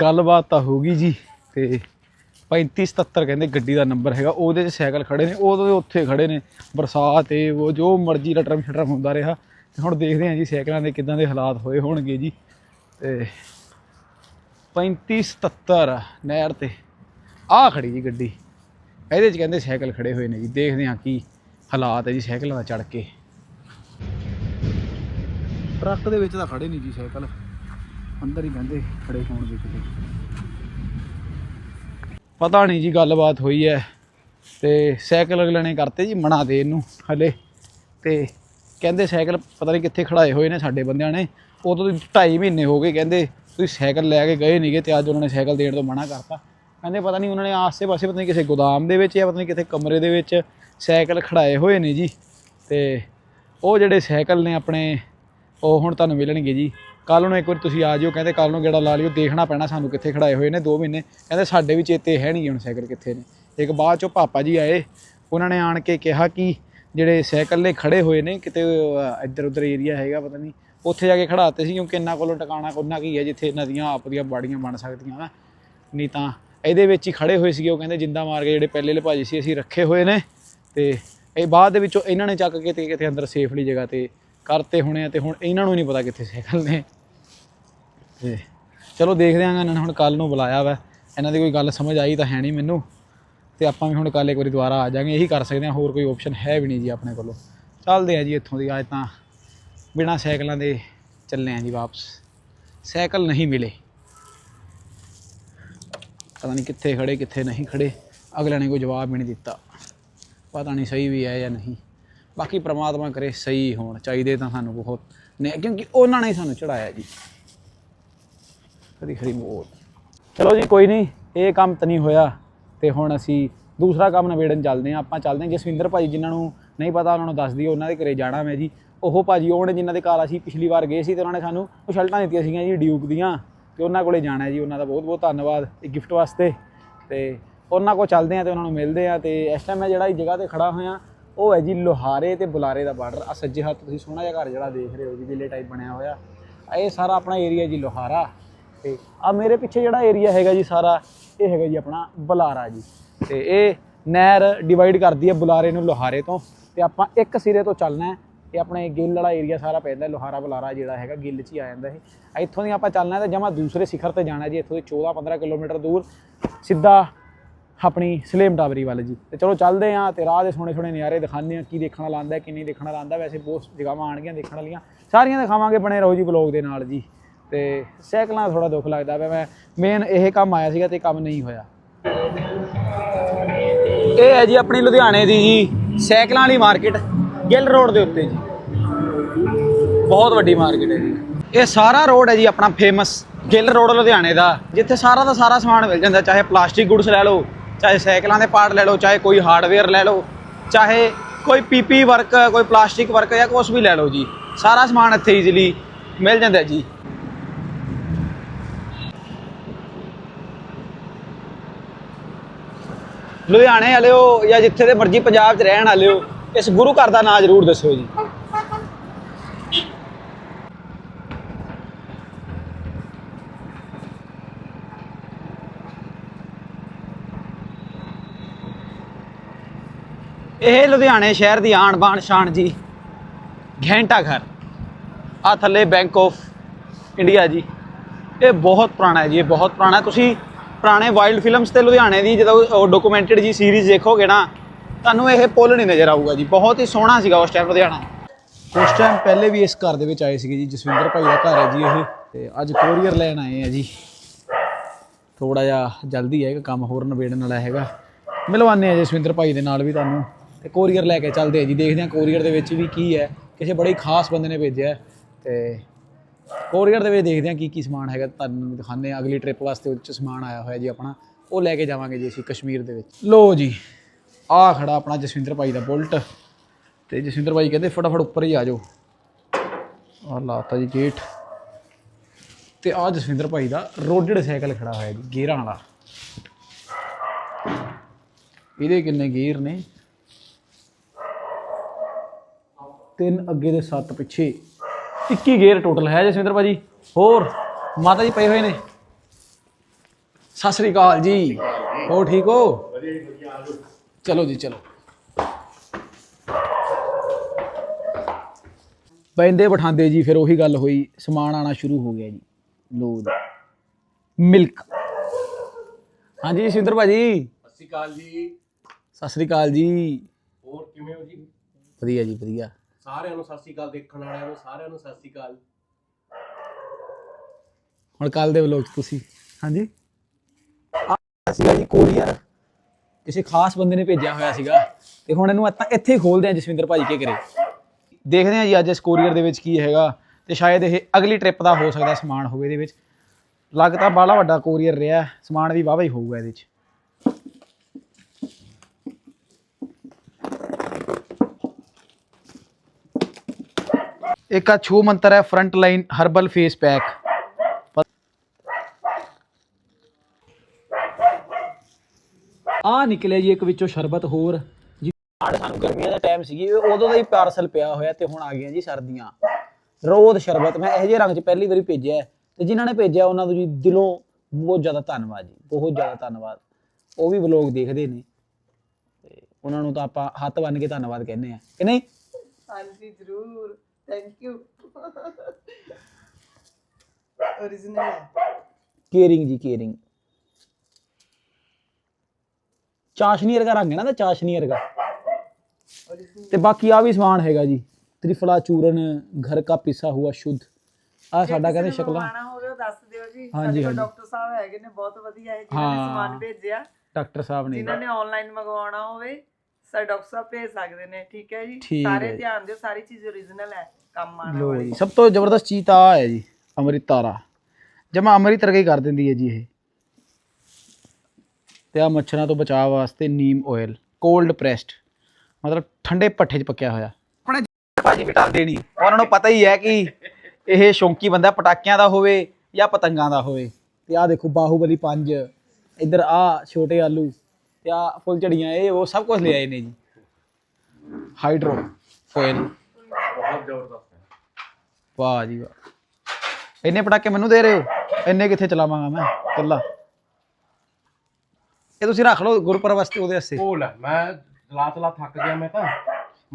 ਗੱਲਬਾਤ ਤਾਂ ਹੋ ਗਈ ਜੀ ਤੇ 3577 ਕਹਿੰਦੇ ਗੱਡੀ ਦਾ ਨੰਬਰ ਹੈਗਾ, ਉਹਦੇ 'ਚ ਸਾਈਕਲ ਖੜੇ ਨੇ ਉਦੋਂ ਦੇ ਉੱਥੇ ਖੜੇ ਨੇ, ਬਰਸਾਤ ਏ, ਉਹ ਜੋ ਮਰਜ਼ੀ ਲਟਰਮ ਛਟਰਮ ਹੁੰਦਾ ਰਿਹਾ। ਤੇ ਹੁਣ ਦੇਖਦੇ ਹਾਂ ਜੀ ਸਾਈਕਲਾਂ ਦੇ ਕਿਦਾਂ ਦੇ ਹਾਲਾਤ ਹੋਏ ਹੋਣਗੇ ਜੀ। ਤੇ 3577 ਨਹਿਰ ਤੇ ਆਹ ਖੜੀ ਜੀ ਗੱਡੀ। ਇਹਦੇ 'ਚ ਕਹਿੰਦੇ ਸਾਈਕਲ ਖੜੇ ਹੋਏ ਨੇ ਜੀ, ਦੇਖਦੇ ਹਾਂ ਕੀ ਹਾਲਾਤ ਹੈ ਜੀ ਸਾਈਕਲਾਂ ਦਾ ਚੜ ਕੇ। ਟਰੱਕ ਦੇ ਵਿੱਚ ਤਾਂ ਖੜੇ ਨਹੀਂ ਜੀ ਸਾਈਕਲ। ਅੰਦਰ ਹੀ ਕਹਿੰਦੇ ਖੜੇ ਹੋਣ ਦੇ ਕਿਤੇ ਪਤਾ ਨਹੀਂ ਜੀ ਗੱਲਬਾਤ ਹੋਈ ਹੈ ਤੇ ਸਾਈਕਲ ਅਗਲੇ ਨੇ ਕਰਤੇ ਜੀ, ਮਨਾ ਦੇ ਇਹਨੂੰ ਹਲੇ। ਤੇ ਕਹਿੰਦੇ ਸਾਈਕਲ ਪਤਾ ਨਹੀਂ ਕਿੱਥੇ ਖੜਾਏ ਹੋਏ ਨੇ ਸਾਡੇ ਬੰਦਿਆਂ ਨੇ। ਉਦੋਂ ਦੀ 2.5 ਮਹੀਨੇ ਹੋ ਗਏ ਕਹਿੰਦੇ, ਤੁਸੀਂ ਸਾਈਕਲ ਲੈ ਕੇ ਗਏ ਨਹੀਂਗੇ ਤੇ ਅੱਜ ਉਹਨਾਂ ਨੇ ਸਾਈਕਲ ਦੇਣ ਤੋਂ ਮਨਾ ਕਰਤਾ। ਕਹਿੰਦੇ ਪਤਾ ਨਹੀਂ ਉਹਨਾਂ ਨੇ ਆਸੇ ਪਾਸੇ ਪਤਾ ਨਹੀਂ ਕਿਸੇ ਗੋਦਾਮ ਦੇ ਵਿੱਚ ਜਾਂ ਪਤਾ ਨਹੀਂ ਕਿਤੇ ਕਮਰੇ ਦੇ ਵਿੱਚ ਸਾਈਕਲ ਖੜਾਏ ਹੋਏ ਨੇ ਜੀ। ਤੇ ਉਹ ਜਿਹੜੇ ਸਾਈਕਲ ਨੇ ਆਪਣੇ, ਉਹ ਹੁਣ ਤੁਹਾਨੂੰ ਮਿਲਣਗੇ ਜੀ। ਕੱਲ ਨੂੰ ਇੱਕ ਵਾਰ ਤੁਸੀਂ ਆ ਜਿਓ, ਕਹਿੰਦੇ ਕੱਲ ਨੂੰ ਗੇੜਾ ਲਾ ਲਿਓ, ਦੇਖਣਾ ਪੈਣਾ ਸਾਨੂੰ ਕਿੱਥੇ ਖੜਾਏ ਹੋਏ ਨੇ 2 ਮਹੀਨੇ। ਕਹਿੰਦੇ ਸਾਡੇ ਵੀ ਚੇਤੇ ਹੈ ਨਹੀਂ ਹੁਣ ਸਾਈਕਲ ਕਿੱਥੇ ਨੇ। ਇੱਕ ਬਾਅਦ ਚੋਂ ਪਾਪਾ ਜੀ ਆਏ, ਉਹਨਾਂ ਨੇ ਆਣ ਕੇ ਕਿਹਾ ਕਿ ਜਿਹੜੇ ਸਾਈਕਲ ਨੇ ਖੜੇ ਹੋਏ ਨੇ, ਕਿਤੇ ਇੱਧਰ ਉੱਧਰ ਏਰੀਆ ਹੈਗਾ, ਪਤਾ ਨਹੀਂ, ਉੱਥੇ ਜਾ ਕੇ ਖੜਾਤੇ ਸੀ, ਕਿਉਂਕਿ ਇਹਨਾਂ ਕੋਲੋਂ ਟਿਕਾਣਾ ਕੋਨਾ ਕੀ ਹੈ, ਜਿੱਥੇ ਨਦੀਆਂ ਆਪ ਦੀਆਂ ਬਾੜੀਆਂ ਬਣ ਸਕਦੀਆਂ ਵਾ ਨਹੀਂ ਤਾਂ ਇਹਦੇ ਵਿੱਚ ਹੀ ਖੜੇ ਹੋਏ ਸੀਗੇ, ਉਹ ਕਹਿੰਦੇ ਜਿੰਦਾ ਮਾਰ ਕੇ ਜਿਹੜੇ ਪਹਿਲੇ ਭਾਜੀ ਸੀ, ਅਸੀਂ ਰੱਖੇ ਹੋਏ ਨੇ। ਤੇ ਇਹ ਬਾਅਦ ਦੇ ਵਿੱਚੋਂ ਇਹਨਾਂ ਨੇ ਚੱਕ ਕੇ ਤੇ ਕਿਤੇ ਅੰਦਰ ਸੇਫਲੀ ਜਗ੍ਹਾ ਤੇ ਕਰਤੇ ਹੋਣੇ ਆ ਤੇ ਹੁਣ ਇਹਨਾਂ ਨੂੰ ਨਹੀਂ ਪਤਾ ਕਿੱਥੇ ਸਾਈਕਲ ਨੇ। ਤੇ ਚਲੋ ਦੇਖਦੇ ਆਂ ਇਹਨਾਂ ਨੇ ਹੁਣ ਕੱਲ ਨੂੰ ਬੁਲਾਇਆ ਵਾ। ਇਹਨਾਂ ਦੀ ਕੋਈ ਗੱਲ ਸਮਝ ਆਈ ਤਾਂ ਹੈ ਨਹੀਂ ਮੈਨੂੰ। ਤੇ ਆਪਾਂ ਵੀ ਹੁਣ ਕੱਲ ਇੱਕ ਵਾਰੀ ਦੁਬਾਰਾ ਆ ਜਾਾਂਗੇ, ਇਹੀ ਕਰ ਸਕਦੇ ਹਾਂ ਹੋਰ ਕੋਈ ਆਪਸ਼ਨ ਹੈ ਵੀ ਨਹੀਂ ਜੀ ਆਪਣੇ ਕੋਲੋਂ। ਚੱਲਦੇ ਆ ਜੀ ਇੱਥੋਂ ਦੀ, ਅੱਜ ਤਾਂ ਬਿਨਾ ਸਾਈਕਲਾਂ ਦੇ ਚੱਲੇ ਆ ਜੀ ਵਾਪਸ। ਸਾਈਕਲ ਨਹੀਂ ਮਿਲੇ। ਪਤਾ ਨਹੀਂ ਕਿੱਥੇ ਖੜੇ ਕਿੱਥੇ ਨਹੀਂ ਖੜੇ ਅਗਲੇ ਨੇ ਕੋਈ ਜਵਾਬ ਵੀ ਨਹੀਂ ਦਿੱਤਾ। ਪਤਾ ਨਹੀਂ ਸਹੀ ਵੀ ਹੈ ਜਾਂ ਨਹੀਂ। ਬਾਕੀ ਪ੍ਰਮਾਤਮਾ ਕਰੇ ਸਹੀ ਹੋਣ, ਚਾਹੀਦੇ ਤਾਂ ਸਾਨੂੰ ਬਹੁਤ ਨੇ, ਕਿਉਂਕਿ ਉਹਨਾਂ ਨੇ ਹੀ ਸਾਨੂੰ ਚੜਾਇਆ ਜੀ। ਖਰੀ ਖਰੀ ਬੋਲ ਚਲੋ ਜੀ, ਕੋਈ ਨਹੀਂ, ਇਹ ਕੰਮ ਤਾਂ ਨਹੀਂ ਹੋਇਆ, ਤੇ ਹੁਣ ਅਸੀਂ ਦੂਸਰਾ ਕੰਮ ਨਿਬੇੜਨ ਚੱਲਦੇ ਹਾਂ। ਆਪਾਂ ਚੱਲਦੇ ਹਾਂ ਜਸਵਿੰਦਰ ਭਾਜੀ, ਜਿਨ੍ਹਾਂ ਨੂੰ ਨਹੀਂ ਪਤਾ, ਉਹਨਾਂ ਨੂੰ ਦੱਸ ਦਿਓ, ਉਹਨਾਂ ਦੇ ਘਰੇ ਜਾਣਾ ਮੈਂ ਜੀ। ਉਹ ਭਾਜੀ, ਉਹ ਨੇ ਜਿਨ੍ਹਾਂ ਦੇ ਘਰ ਅਸੀਂ ਪਿਛਲੀ ਵਾਰ ਗਏ ਸੀ, ਤੇ ਉਹਨਾਂ ਨੇ ਸਾਨੂੰ ਉਹ ਸ਼ਰਟਾਂ ਦਿੱਤੀਆਂ ਸੀਗੀਆਂ ਜੀ ਡਿਊਕ ਦੀਆਂ। ਤੇ ਉਹਨਾਂ ਕੋਲੇ ਜਾਣਾ ਜੀ, ਉਹਨਾਂ ਦਾ ਬਹੁਤ ਬਹੁਤ ਧੰਨਵਾਦ, ਇਹ ਗਿਫਟ ਵਾਸਤੇ। ਤੇ ਉਹਨਾਂ ਕੋਲ ਚੱਲਦੇ ਆ ਤੇ ਉਹਨਾਂ ਨੂੰ ਮਿਲਦੇ ਆ ਤੇ ਇਸ ਟਾਈਮ ਮੈਂ ਜਿਹੜਾ ਇਹ ਜਗ੍ਹਾ ਤੇ ਖੜਾ ਹੋਇਆ ਉਹ ਹੈ ਜੀ ਲੋਹਾਰੇ ਤੇ ਬੁਲਾਰੇ ਦਾ ਬਾਰਡਰ। ਆ ਸੱਜੇ ਹੱਥ ਤੁਸੀਂ ਸੋਹਣਾ ਜਿਹਾ ਘਰ ਜਿਹੜਾ ਦੇਖ ਰਹੇ ਹੋ ਜੀ ਵਿਲੇ ਟਾਈਪ ਬਣਿਆ ਹੋਇਆ। ਇਹ ਸਾਰਾ ਆਪਣਾ ਏਰੀਆ ਜੀ ਲੋਹਾਰਾ। ਤੇ ਆ ਮੇਰੇ ਪਿੱਛੇ ਜਿਹੜਾ ਏਰੀਆ ਹੈਗਾ ਜੀ ਸਾਰਾ ਇਹ ਹੈਗਾ ਜੀ ਆਪਣਾ ਬੁਲਾਰਾ ਜੀ। ਤੇ ਇਹ ਨਹਿਰ ਡਿਵਾਈਡ ਕਰਦੀ ਹੈ ਬੁਲਾਰੇ ਨੂੰ ਲੋਹਾਰੇ ਤੋਂ। ਤੇ ਆਪਾਂ ਇੱਕ ਸਿਰੇ ਤੋਂ ਚੱਲਣਾ ਹੈ। ਇਹ ਆਪਣੇ ਗਿੱਲ ਵਾਲਾ ਏਰੀਆ ਸਾਰਾ ਪੈਂਦਾ ਹੈ, ਲੋਹਾਰਾ ਬੁਲਾਰਾ ਜਿਹੜਾ ਹੈਗਾ ਗਿੱਲ 'ਚ ਹੀ ਆ ਜਾਂਦਾ ਇਹ। ਇੱਥੋਂ ਦੀ ਆਪਾਂ ਚੱਲਣਾ ਹੈ ਤੇ ਜਮਾ ਦੂਸਰੇ ਸਿਖਰ ਤੇ ਜਾਣਾ ਜੀ। ਇੱਥੋਂ ਦੀ 14 15 ਕਿਲੋਮੀਟਰ ਦੂਰ। ਸਿੱਧਾ ਆਪਣੀ ਸਲੇਮ ਟਾਵਰੀ ਵੱਲ ਜੀ। ਤੇ ਚਲੋ ਚੱਲਦੇ ਆਂ ਤੇ ਰਾਹ ਦੇ ਸੋਹਣੇ ਸੋਹਣੇ ਨਜ਼ਾਰੇ ਦਿਖਾਉਂਦੇ ਆ, ਕੀ ਦੇਖਣ ਵਾਲਾ ਆਂਦਾ ਕੀ ਨਹੀਂ ਦੇਖਣ ਵਾਲਾ ਆਂਦਾ ਵੈਸੇ ਬਹੁਤ ਜਗ੍ਹਾਵਾਂ ਆਣਗੀਆਂ ਦੇਖਣ ਵਾਲੀਆਂ। ਸਾਰੀਆਂ ਦਿਖਾਵਾਂਗੇ ਬਣੇ ਰਹੋ ਜੀ ਵਲੌਗ ਦੇ ਨਾਲ ਜੀ। ਤੇ ਸਾਈਕਲਾਂ ਦਾ ਥੋੜਾ ਦੁੱਖ ਲੱਗਦਾ ਪਿਆ ਮੈਂ। ਮੇਨ ਇਹ ਕੰਮ ਆਇਆ ਸੀਗਾ ਤੇ ਕੰਮ ਨਹੀਂ ਹੋਇਆ। ਇਹ ਹੈ ਜੀ ਆਪਣੀ ਲੁਧਿਆਣੇ ਦੀ ਜੀ ਸਾਈਕਲਾਂ ਵਾਲੀ ਮਾਰਕੀਟ ਗਿੱਲ ਰੋਡ ਦੇ ਉੱਤੇ ਜੀ। ਬਹੁਤ ਵੱਡੀ ਮਾਰਕੀਟ ਹੈ ਜੀ। ਇਹ ਸਾਰਾ ਰੋਡ ਹੈ ਜੀ ਆਪਣਾ ਫੇਮਸ ਗਿੱਲ ਰੋਡ ਲੁਧਿਆਣੇ ਦਾ, ਜਿੱਥੇ ਸਾਰਾ ਦਾ ਸਾਰਾ ਸਮਾਨ ਮਿਲ ਜਾਂਦਾ, ਚਾਹੇ ਪਲਾਸਟਿਕ ਗੁੱਡਸ ਲੈ ਲਓ ਚਾਹੇ ਸਾਈਕਲਾਂ ਦੇ ਪਾਰਟ ਲੈ ਲਓ, ਚਾਹੇ ਕੋਈ ਹਾਰਡਵੇਅਰ ਲੈ ਲਓ, ਚਾਹੇ ਕੋਈ ਪੀਪੀ ਵਰਕ ਕੋਈ ਪਲਾਸਟਿਕ ਵਰਕ ਜਾਂ ਕੁਝ ਵੀ ਲੈ ਲਓ ਜੀ। ਸਾਰਾ ਸਮਾਨ ਇੱਥੇ ਈਜ਼ੀਲੀ ਮਿਲ ਜਾਂਦਾ ਜੀ। ਲੁਧਿਆਣੇ ਵਾਲਿਓ ਜਾਂ ਜਿੱਥੇ ਦੇ ਮਰਜ਼ੀ ਪੰਜਾਬ 'ਚ ਰਹਿਣ ਵਾਲਿਓ, ਇਸ ਗੁਰੂ ਘਰ ਦਾ ਨਾਂ ਜ਼ਰੂਰ ਦੱਸਿਓ ਜੀ। ਇਹ ਲੁਧਿਆਣੇ ਸ਼ਹਿਰ ਦੀ ਆਣ ਬਾਣ ਸ਼ਾਨ ਜੀ। ਘੈਂਟਾ ਘਰ। ਆ ਥੱਲੇ ਬੈਂਕ ਆਫ ਇੰਡੀਆ ਜੀ। ਇਹ ਬਹੁਤ ਪੁਰਾਣਾ ਹੈ ਜੀ, ਇਹ ਬਹੁਤ ਪੁਰਾਣਾ ਤੁਸੀਂ ਪੁਰਾਣੇ ਵਾਈਲਡ ਫਿਲਮਸ ਤੇ ਲੁਧਿਆਣੇ ਦੀ ਜਦੋਂ ਡਾਕੂਮੈਂਟਡ ਜੀ ਸੀਰੀਜ਼ ਦੇਖੋਗੇ ਨਾ, ਤੁਹਾਨੂੰ ਇਹ ਪੁੱਲ ਨਹੀਂ ਨਜ਼ਰ ਆਊਗਾ ਜੀ। ਬਹੁਤ ਹੀ ਸੋਹਣਾ ਸੀਗਾ ਉਸ ਟਾਈਮ ਲੁਧਿਆਣਾ। ਉਸ ਟਾਈਮ ਪਹਿਲੇ ਵੀ ਇਸ ਘਰ ਦੇ ਵਿੱਚ ਆਏ ਸੀਗੇ ਜੀ, ਜਸਵਿੰਦਰ ਭਾਈ ਦਾ ਘਰ ਹੈ ਜੀ ਇਹ। ਤੇ ਅੱਜ ਕੋਰੀਅਰ ਲੈਣ ਆਏ ਆ ਜੀ। ਥੋੜਾ ਜਿਹਾ ਜਲਦੀ ਹੈ ਕੰਮ ਹੋਰ ਨਿਬੇੜਨ ਵਾਲਾ ਹੈਗਾ। ਮਿਲਵਾਨੇ ਆ ਜਸਵਿੰਦਰ ਭਾਈ ਦੇ ਨਾਲ ਵੀ ਤੁਹਾਨੂੰ। ਤੇ ਕੋਰੀਅਰ ਲੈ ਕੇ ਚੱਲਦੇ ਆ ਜੀ। ਦੇਖਦੇ ਆ ਕੋਰੀਅਰ ਦੇ ਵਿੱਚ ਵੀ ਕੀ ਹੈ। ਕਿਸੇ ਬੜੇ ਖਾਸ ਬੰਦੇ ਨੇ ਭੇਜਿਆ ਹੈ। ਤੇ ਕੋਰੀਅਰ ਦੇ ਵਿੱਚ ਦੇਖਦੇ ਆ ਕੀ ਕੀ ਸਮਾਨ ਹੈਗਾ। ਤੁਹਾਨੂੰ ਦਿਖਾਉਂਦੇ ਆ। ਅਗਲੀ ਟ੍ਰਿਪ ਵਾਸਤੇ ਉਹ 'ਚ ਸਮਾਨ ਆਇਆ ਹੋਇਆ ਜੀ ਆਪਣਾ। ਉਹ ਲੈ ਕੇ ਜਾਵਾਂਗੇ ਜੀ ਅਸੀਂ ਕਸ਼ਮੀਰ ਦੇ ਵਿੱਚ। ਲੋ ਜੀ, ਆਹ ਖੜਾ ਆਪਣਾ ਜਸਵਿੰਦਰ ਭਾਈ ਦਾ ਬੁਲਟ। ਤੇ ਜਸਵਿੰਦਰ ਭਾਈ ਕਹਿੰਦੇ, ਫਟਾਫਟ ਉੱਪਰ ਹੀ ਆ ਜਾਓ। ਆਹ ਲਾਤਾ ਜੀ ਗੇਟ ਤੇ ਆ ਜਸਵਿੰਦਰ ਭਾਈ ਦਾ ਰੋਡਡ ਸਾਈਕਲ ਖੜਾ ਹੋਇਆ ਜੀ ਗੇਅਰਾਂ ਵਾਲਾ। ਇਹਦੇ ਕਿੰਨੇ ਗੇਅਰ ਨੇ? ਤਿੰਨ ਅੱਗੇ ਦੇ ਸੱਤ ਪਿੱਛੇ। 21 ਗੇਅਰ ਟੋਟਲ ਹੈ ਜਸਵਿੰਦਰ ਭਾਜੀ। ਹੋਰ ਮਾਤਾ ਜੀ ਪਏ ਹੋਏ ਨੇ। ਸਤਿ ਸ੍ਰੀ ਅਕਾਲ ਜੀ। ਹੋ ਠੀਕ ਹੋ? ਚਲੋ ਜੀ ਚਲੋ। ਬੈਂਦੇ ਬਿਠਾਉਂਦੇ ਜੀ ਫਿਰ ਉਹੀ ਗੱਲ ਹੋਈ। ਸਮਾਨ ਆਣਾ ਸ਼ੁਰੂ ਹੋ ਗਿਆ ਜੀ। ਲੋ ਜੀ। ਮਿਲਕ। ਹਾਂਜੀ ਜਸਵਿੰਦਰ ਭਾਜੀ। ਸਤਿ ਸ਼੍ਰੀ ਅਕਾਲ ਜੀ। ਸਤਿ ਸ੍ਰੀ ਅਕਾਲ ਜੀ। ਹੋਰ ਕਿਵੇਂ ਹੋ ਜੀ? ਵਧੀਆ ਜੀ ਵਧੀਆ। ਸਾਰਿਆਂ ਨੂੰ ਸਤਿ ਸ਼੍ਰੀ ਅਕਾਲ ਦੇਖਣ ਵਾਲਿਆਂ ਨੂੰ ਸਾਰਿਆਂ ਨੂੰ ਸਤਿ ਸ਼੍ਰੀ ਅਕਾਲ। ਹੁਣ ਕੱਲ ਦੇ ਵਲੋਗ ਤੁਸੀਂ? ਹਾਂਜੀ। ਆ ਸੀਗਾ ਜੀ ਕੋਰੀਅਰ। ਕਿਸੇ ਖਾਸ ਬੰਦੇ ਨੇ ਭੇਜਿਆ ਹੋਇਆ ਸੀਗਾ। ਤੇ ਹੁਣ ਇਹਨੂੰ ਆਪਾਂ ਇੱਥੇ ਹੀ ਖੋਲਦੇ ਆ ਜਸਵਿੰਦਰ ਭਾਜੀ ਕੀ ਕਰੇ ਦੇਖਦੇ ਆ ਜੀ ਅੱਜ ਇਸ ਕੋਰੀਅਰ ਦੇ ਵਿੱਚ ਕੀ ਹੈਗਾ। ਤੇ ਸ਼ਾਇਦ ਇਹ ਅਗਲੀ ਟ੍ਰਿਪ ਦਾ ਹੋ ਸਕਦਾ ਸਮਾਨ ਹੋਵੇ ਇਹਦੇ ਵਿੱਚ। ਲੱਗਦਾ ਬਾਲਾ ਵੱਡਾ ਕੋਰੀਅਰ ਰਿਹਾ। ਸਮਾਨ ਵੀ ਵਾਹਵਾ ਹੀ ਹੋਊਗਾ ਇਹਦੇ ਵਿੱਚ ਇੱਕ ਆ ਛੂ ਮੰਤਰ ਹੈ front line herbal face pack ਆ ਨਿਕਲਿਆ ਜੀ ਇੱਕ ਵਿੱਚੋਂ ਸ਼ਰਬਤ ਹੋਰ। ਜੀ ਆੜ ਸਾਨੂੰ ਗਰਮੀਆਂ ਦਾ ਟਾਈਮ ਸੀਗੀ ਇਹ ਉਦੋਂ ਦਾ ਹੀ ਪਾਰਸਲ ਪਿਆ ਹੋਇਆ ਤੇ ਹੁਣ ਆ ਗਈਆਂ ਜੀ ਸਰਦੀਆਂ। ਰੋਦ ਸ਼ਰਬਤ ਮੈਂ ਇਹੋ ਜਿਹੇ ਰੰਗ 'ਚ ਪਹਿਲੀ ਵਾਰੀ ਭੇਜਿਆ ਹੈ ਤੇ ਜਿਨ੍ਹਾਂ ਨੇ ਭੇਜਿਆ ਉਹਨਾਂ ਨੂੰ ਜੀ ਦਿਲੋਂ ਬਹੁਤ ਜ਼ਿਆਦਾ ਧੰਨਵਾਦ ਜੀ ਬਹੁਤ ਜ਼ਿਆਦਾ ਧੰਨਵਾਦ। ਉਹ ਵੀ ਵਲੋਗ ਦੇਖਦੇ ਨੇ। ਤੇ ਉਹਨਾਂ ਨੂੰ ਤਾਂ ਆਪਾਂ ਹੱਥ ਬੰਨ ਕੇ ਧੰਨਵਾਦ ਕਹਿੰਦੇ ਆ। ਕਿ ਨਹੀਂ? ਹਾਂਜੀ ਜ਼ਰੂਰ। ਥੈਂਕ ਯੂ ओरिजिनल है ਕੇਅਰਿੰਗ ਜੀ ਕੇਅਰਿੰਗ ਚਾਸ਼ਨੀ ਵਰਗਾ ਰੰਗ ਹੈ ਨਾ ਤਾਂ ਚਾਸ਼ਨੀ ਵਰਗਾ ओरिजिनल ਤੇ ਬਾਕੀ ਆ ਵੀ ਸਮਾਨ ਹੈਗਾ ਜੀ ਤ੍ਰਿਫਲਾ ਚੂਰਨ ਘਰ ਕਾ ਪਿਸਾ ਹੁਆ ਸ਼ੁੱਧ ਆ ਸਾਡਾ ਕਹਿੰਦੇ ਸ਼ਕਲਾਂ ਆਣਾ ਹੋਵੇ ਉਹ ਦੱਸ ਦਿਓ ਜੀ ਹਾਂਜੀ, ਸਾਡੇ ਕੋਲ ਹਾਂਜੀ। ਡਾਕਟਰ ਸਾਹਿਬ ਹੈਗੇ ਨੇ ਬਹੁਤ ਵਧੀਆ ਹੈ ਜਿਨ੍ਹਾਂ ਨੇ ਹਾਂ। ਸਮਾਨ ਭੇਜਿਆ ਡਾਕਟਰ ਸਾਹਿਬ ਨੇ ਜਿਨ੍ਹਾਂ ਨੇ ਆਨਲਾਈਨ ਮੰਗਵਾਉਣਾ ਹੋਵੇ ਸਾਡੇ ਡਾਕਟਰ ਸਾਹਿਬ ਭੇਜ ਸਕਦੇ ਨੇ ਠੀਕ ਹੈ ਜੀ ਠੀਕ ਹੈ ਸਾਰੇ ਜੀ। ਧਿਆਨ ਦਿਓ ਸਾਰੀ ਚੀਜ਼ ओरिजिनल ਹੈ ਕੰਮ ਆਣਾ ਲੋ ਜੀ ਸਭ ਤੋਂ ਜ਼ਬਰਦਸਤ ਚੀਜ਼ ਤਾਂ ਆ ਹੈ ਜੀ ਅੰਮ੍ਰਿਤ ਤਾਰਾ। ਜਮਾ ਅੰਮ੍ਰਿਤ ਵਰਗਾ ਹੀ ਕਰ ਦਿੰਦੀ ਹੈ ਜੀ ਇਹ। ਤੇ ਆ ਮੱਛਰਾਂ ਤੋਂ ਬਚਾਅ ਵਾਸਤੇ ਨੀਮ ਆਇਲ ਕੋਲਡ ਪ੍ਰੈਸਡ ਮਤਲਬ ਠੰਡੇ ਪੱਠੇ 'ਚ ਪੱਕਿਆ ਹੋਇਆ। ਆਪਣੇ ਭਾਜੀ ਘਟਾਉਂਦੇ ਨਹੀਂ। ਉਹਨਾਂ ਨੂੰ ਪਤਾ ਹੀ ਹੈ ਕਿ ਇਹ ਸ਼ੌਂਕੀ ਬੰਦਾ ਪਟਾਕਿਆਂ ਦਾ ਹੋਵੇ ਜਾਂ ਪਤੰਗਾਂ ਦਾ ਹੋਵੇ। ਤੇ ਆ ਦੇਖੋ ਬਾਹੂਬਲੀ 5 ਇੱਧਰ ਆ ਛੋਟੇ ਆਲੂ ਤੇ ਆ ਫੁੱਲ ਝੜੀਆਂ ਇਹ ਉਹ ਸਭ ਕੁਝ ਲੈ ਆਏ ਨੇ ਜੀ। ਹਾਈਡਰੋ ਫੋਇਲ ਜ਼ਬਰਦਸਤ ਹੈ। ਵਾਹ ਜੀ ਵਾਹ। ਇੰਨੇ ਪਟਾਕੇ ਮੈਨੂੰ ਦੇ ਰਹੇ ਹੋ? ਇੰਨੇ ਕਿੱਥੇ ਚਲਾਵਾਂਗਾ ਮੈਂ? ਇਕੱਲਾ। ਇਹ ਤੁਸੀਂ ਰੱਖ ਲਓ ਗੁਰਪੁਰਬ ਵਾਸਤੇ ਉਹਦੇ ਵਾਸਤੇ। ਉਹ ਲੈ ਮੈਂ ਚਲਾ ਚਲਾ ਥੱਕ ਗਿਆ ਮੈਂ ਤਾਂ।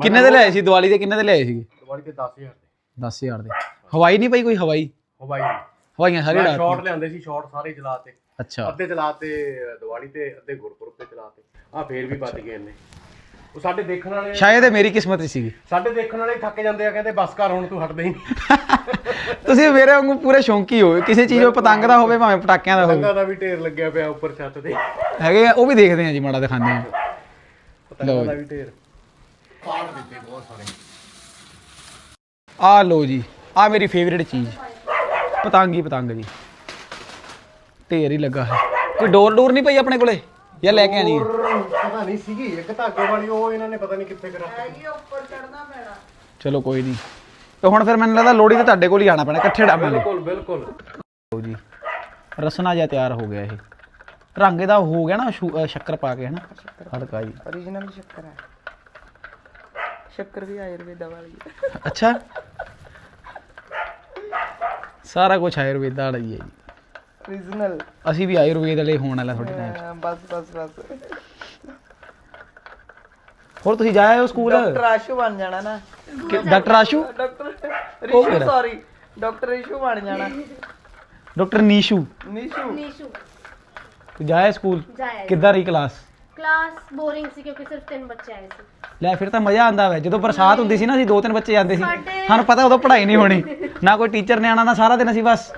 ਕਿੰਨੇ ਦੇ ਲਿਆਏ ਸੀ? ਦੀਵਾਲੀ ਦੇ ਕਿੰਨੇ ਦੇ ਲਿਆਏ ਸੀਗੇ? ਦਿਵਾਲੀ ਤੇ 10000 ਦੇ। 10000 ਦੇ। ਹਵਾਈ ਨਹੀਂ ਪਈ ਕੋਈ? ਹਵਾਈ? ਹਵਾਈ ਹਵਾਈਆਂ ਸਾਰੀ ਮੈਂ ਸ਼ਾਟ ਲਿਆਂਦੇ ਸੀ ਸ਼ਾਟ ਸਾਰੇ ਚਲਾਤੇ ਅੱਛਾ। ਅੱਧੇ ਚਲਾਤੇ ਦਿਵਾਲੀ ਤੇ ਅੱਧੇ ਗੁਰਪੁਰਬ ਤੇ ਚਲਾਤੇ ਆ ਫੇਰ ਵੀ ਬਚ ਗਏ ਨੇ ਉਹ ਸਾਡੇ ਦੇਖਣ ਵਾਲੇ ਸ਼ਾਇਦ ਇਹ ਮੇਰੀ ਕਿਸਮਤ ਹੀ ਸੀਗੀ। ਸਾਡੇ ਦੇਖਣ ਵਾਲੇ ਥੱਕ ਜਾਂਦੇ ਆ ਕਹਿੰਦੇ ਬਸ ਕਰ ਹੁਣ ਤੂੰ ਹਟਦੇ ਹੀ ਨਹੀਂ। ਤੁਸੀਂ ਮੇਰੇ ਵਾਂਗੂ ਪੂਰੇ ਸ਼ੌਂਕੀ ਹੋ। ਕਿਸੇ ਚੀਜ਼ ਉਹ ਪਤੰਗ ਦਾ ਹੋਵੇ ਭਾਵੇਂ ਪਟਾਕਿਆਂ ਦਾ ਹੋਵੇ। ਪਤੰਗਾਂ ਦਾ ਵੀ ਢੇਰ ਲੱਗਿਆ ਪਿਆ ਉੱਪਰ ਛੱਤ ਤੇ। ਹੈਗੇ ਆ, ਉਹ ਵੀ ਦੇਖਦੇ ਆ ਜੀ ਮਾੜਾ ਦਿਖਾਉਂਦੇ ਆ। ਪਤੰਗਾਂ ਦਾ ਵੀ ਢੇਰ। ਕਾਰਡ ਦਿੱਤੇ ਬਹੁਤ ਸਾਰੇ। ਆ ਲੋ ਜੀ ਆ ਮੇਰੀ ਫੇਵਰੇਟ ਚੀਜ਼। ਪਤੰਗ ਹੀ ਪਤੰਗ ਜੀ। ਢੇਰ ਹੀ ਲੱਗਾ ਹੈ। ਕੋਈ ਡੋਰ ਡੋਰ ਨਹੀਂ ਪਈ ਆਪਣੇ ਕੋਲੇ? ਜਾਂ ਲੈ ਕੇ ਆਣੀ ਹੈ ਪਤਾ ਨਹੀਂ ਸੀਗੀ ਇੱਕ ਧਾਗੇ ਵਾਲੀ ਉਹ ਇਹਨਾਂ ਨੇ ਪਤਾ ਨਹੀਂ ਕਿੱਥੇ ਕਰਾ ਹੈਗੀ ਆ, ਉੱਪਰ ਚੜਨਾ ਪੈਣਾ ਚਲੋ ਕੋਈ ਨਹੀਂ ਤੇ ਹੁਣ ਫਿਰ ਮੈਨੂੰ ਲੱਗਦਾ ਲੋੜੀ ਤੇ ਤੁਹਾਡੇ ਕੋਲ ਹੀ ਆਣਾ ਪੈਣਾ ਇਕੱਠੇ ਡਾਵਾਂਗੇ ਬਿਲਕੁਲ ਬਿਲਕੁਲ ਲਓ ਜੀ ਰਸਨਾ ਜਿਹਾ ਤਿਆਰ ਹੋ ਗਿਆ ਇਹ ਰੰਗ ਇਹਦਾ ਹੋ ਗਿਆ ਨਾ ਸ਼ੂ- ਅ, ਸ਼ੱਕਰ ਪਾ ਕੇ ਹਨਾ ਹਲਕਾ ਜੀ ओरिजिनल शक्कर है शक्कर भी आयुर्वेदा वाली है ਅੱਛਾ ਸਾਰਾ ਕੁਝ ਆਯੁਰਵੇਦ ਵਾਲਾ ਹੀ ਹੈ ਜੀ ਰੀਜਨਲ ਅਸੀਂ ਵੀ ਆਯੁਰਵੇਦ ਵਾਲੇ ਹੋਣ ਵਾਲਾ ਤੁਹਾਡੇ ਨਾਲ। ਬਸ ਬਸ ਬਸ। ਹੋਰ ਤੁਸੀਂ ਜਾਇਆ ਹੋ ਸਕੂਲ? ਡਾਕਟਰ ਆਸ਼ੂ ਬਣ ਜਾਣਾ ਨਾ। Doctor Ashu? Doctor Rishu sorry doctor Rishu ਬਣ ਜਾਣਾ। ਡਾਕਟਰ ਨੀਸ਼ੂ। ਨੀਸ਼ੂ। ਨੀਸ਼ੂ। ਤੂੰ ਜਾਇਆ ਸਕੂਲ। ਕਿੱਦਾਂ ਰਹੀ ਕਲਾਸ? ਕਲਾਸ ਬੋਰਿੰਗ ਸੀ ਕਿਉਂਕਿ ਸਿਰਫ ਤਿੰਨ ਬੱਚੇ ਆਏ ਸੀ। ਲੈ ਫਿਰ ਤਾਂ ਮਜ਼ਾ ਆਂਦਾ ਵੈ। ਜਦੋਂ ਬਰਸਾਤ ਹੁੰਦੀ ਸੀ ਨਾ ਅਸੀਂ ਦੋ ਤਿੰਨ ਬੱਚੇ ਜਾਂਦੇ ਸੀ। ਸਾਨੂੰ ਪਤਾ ਉਦੋਂ ਪੜ੍ਹਾਈ ਨਹੀਂ ਹੋਣੀ। ਨਾ ਕੋਈ ਟੀਚਰ ਨੇ ਆਣਾ ਨਾ ਸਾਰਾ ਦਿਨ ਅਸੀਂ ਬਸ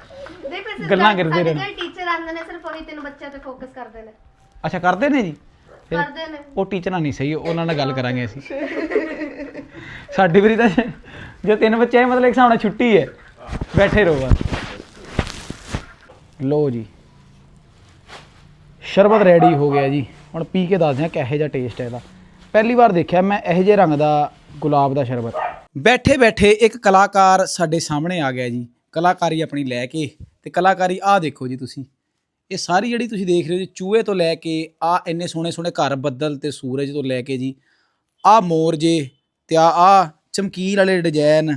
ਗੱਲਾਂ ਕਰਦੇ ਰਹਿਣਾ। ਟੀਚਰ ਆਉਂਦੇ ਨੇ ਸਿਰਫ ਉਹੀ ਤਿੰਨ ਬੱਚਿਆਂ ਤੇ ਫੋਕਸ ਕਰਦੇ ਨੇ। ਅੱਛਾ ਕਰਦੇ ਨੇ ਜੀ? ਫਿਰ ਕਰਦੇ ਨੇ। ਉਹ ਟੀਚਰਾਂ ਨਹੀਂ ਸਹੀ ਉਹਨਾਂ ਨਾਲ ਗੱਲ ਕਰਾਂਗੇ ਅਸੀਂ। ਸਾਡੀ ਵਾਰੀ ਤਾਂ ਜੇ ਤਿੰਨ ਬੱਚੇ ਆਏ ਮਤਲਬ ਇੱਕ ਹਿਸਾਬ ਨਾਲ ਛੁੱਟੀ ਹੈ। ਬੈਠੇ ਰਹੋ ਬਸ। ਲੋ ਜੀ। ਸ਼ਰਬਤ ਰੈਡੀ ਹੋ ਗਿਆ ਜੀ। ਹੁਣ ਪੀ ਕੇ ਦੱਸਦੇ ਹਾਂ ਕਿਹੋ ਜਿਹਾ ਟੇਸਟ ਹੈ ਇਹਦਾ। ਪਹਿਲੀ ਵਾਰ ਦੇਖਿਆ ਮੈਂ ਇਹੋ ਜਿਹੇ ਰੰਗ ਦਾ ਗੁਲਾਬ ਦਾ ਸ਼ਰਬਤ। ਬੈਠੇ ਬੈਠੇ ਇੱਕ ਕਲਾਕਾਰ ਸਾਡੇ ਸਾਹਮਣੇ ਆ ਗਿਆ ਜੀ। ਕਲਾਕਾਰੀ ਆਪਣੀ ਲੈ ਕੇ ਤੇ ਕਲਾਕਾਰੀ ਆ ਦੇਖੋ ਜੀ ਤੁਸੀਂ। ਇਹ ਸਾਰੀ ਜਿਹੜੀ ਤੁਸੀਂ ਦੇਖ ਰਹੇ ਹੋ ਜੀ ਚੂਹੇ ਤੋਂ ਲੈ ਕੇ ਆ ਇੰਨੇ ਸੋਹਣੇ ਸੋਹਣੇ ਘਰ ਬੱਦਲ ਤੇ ਸੂਰਜ ਤੋਂ ਲੈ ਕੇ ਜੀ ਆ ਮੋਰ ਜੇ ਤੇ ਆ ਆ ਚਮਕੀਲ ਵਾਲੇ ਡਿਜ਼ਾਈਨ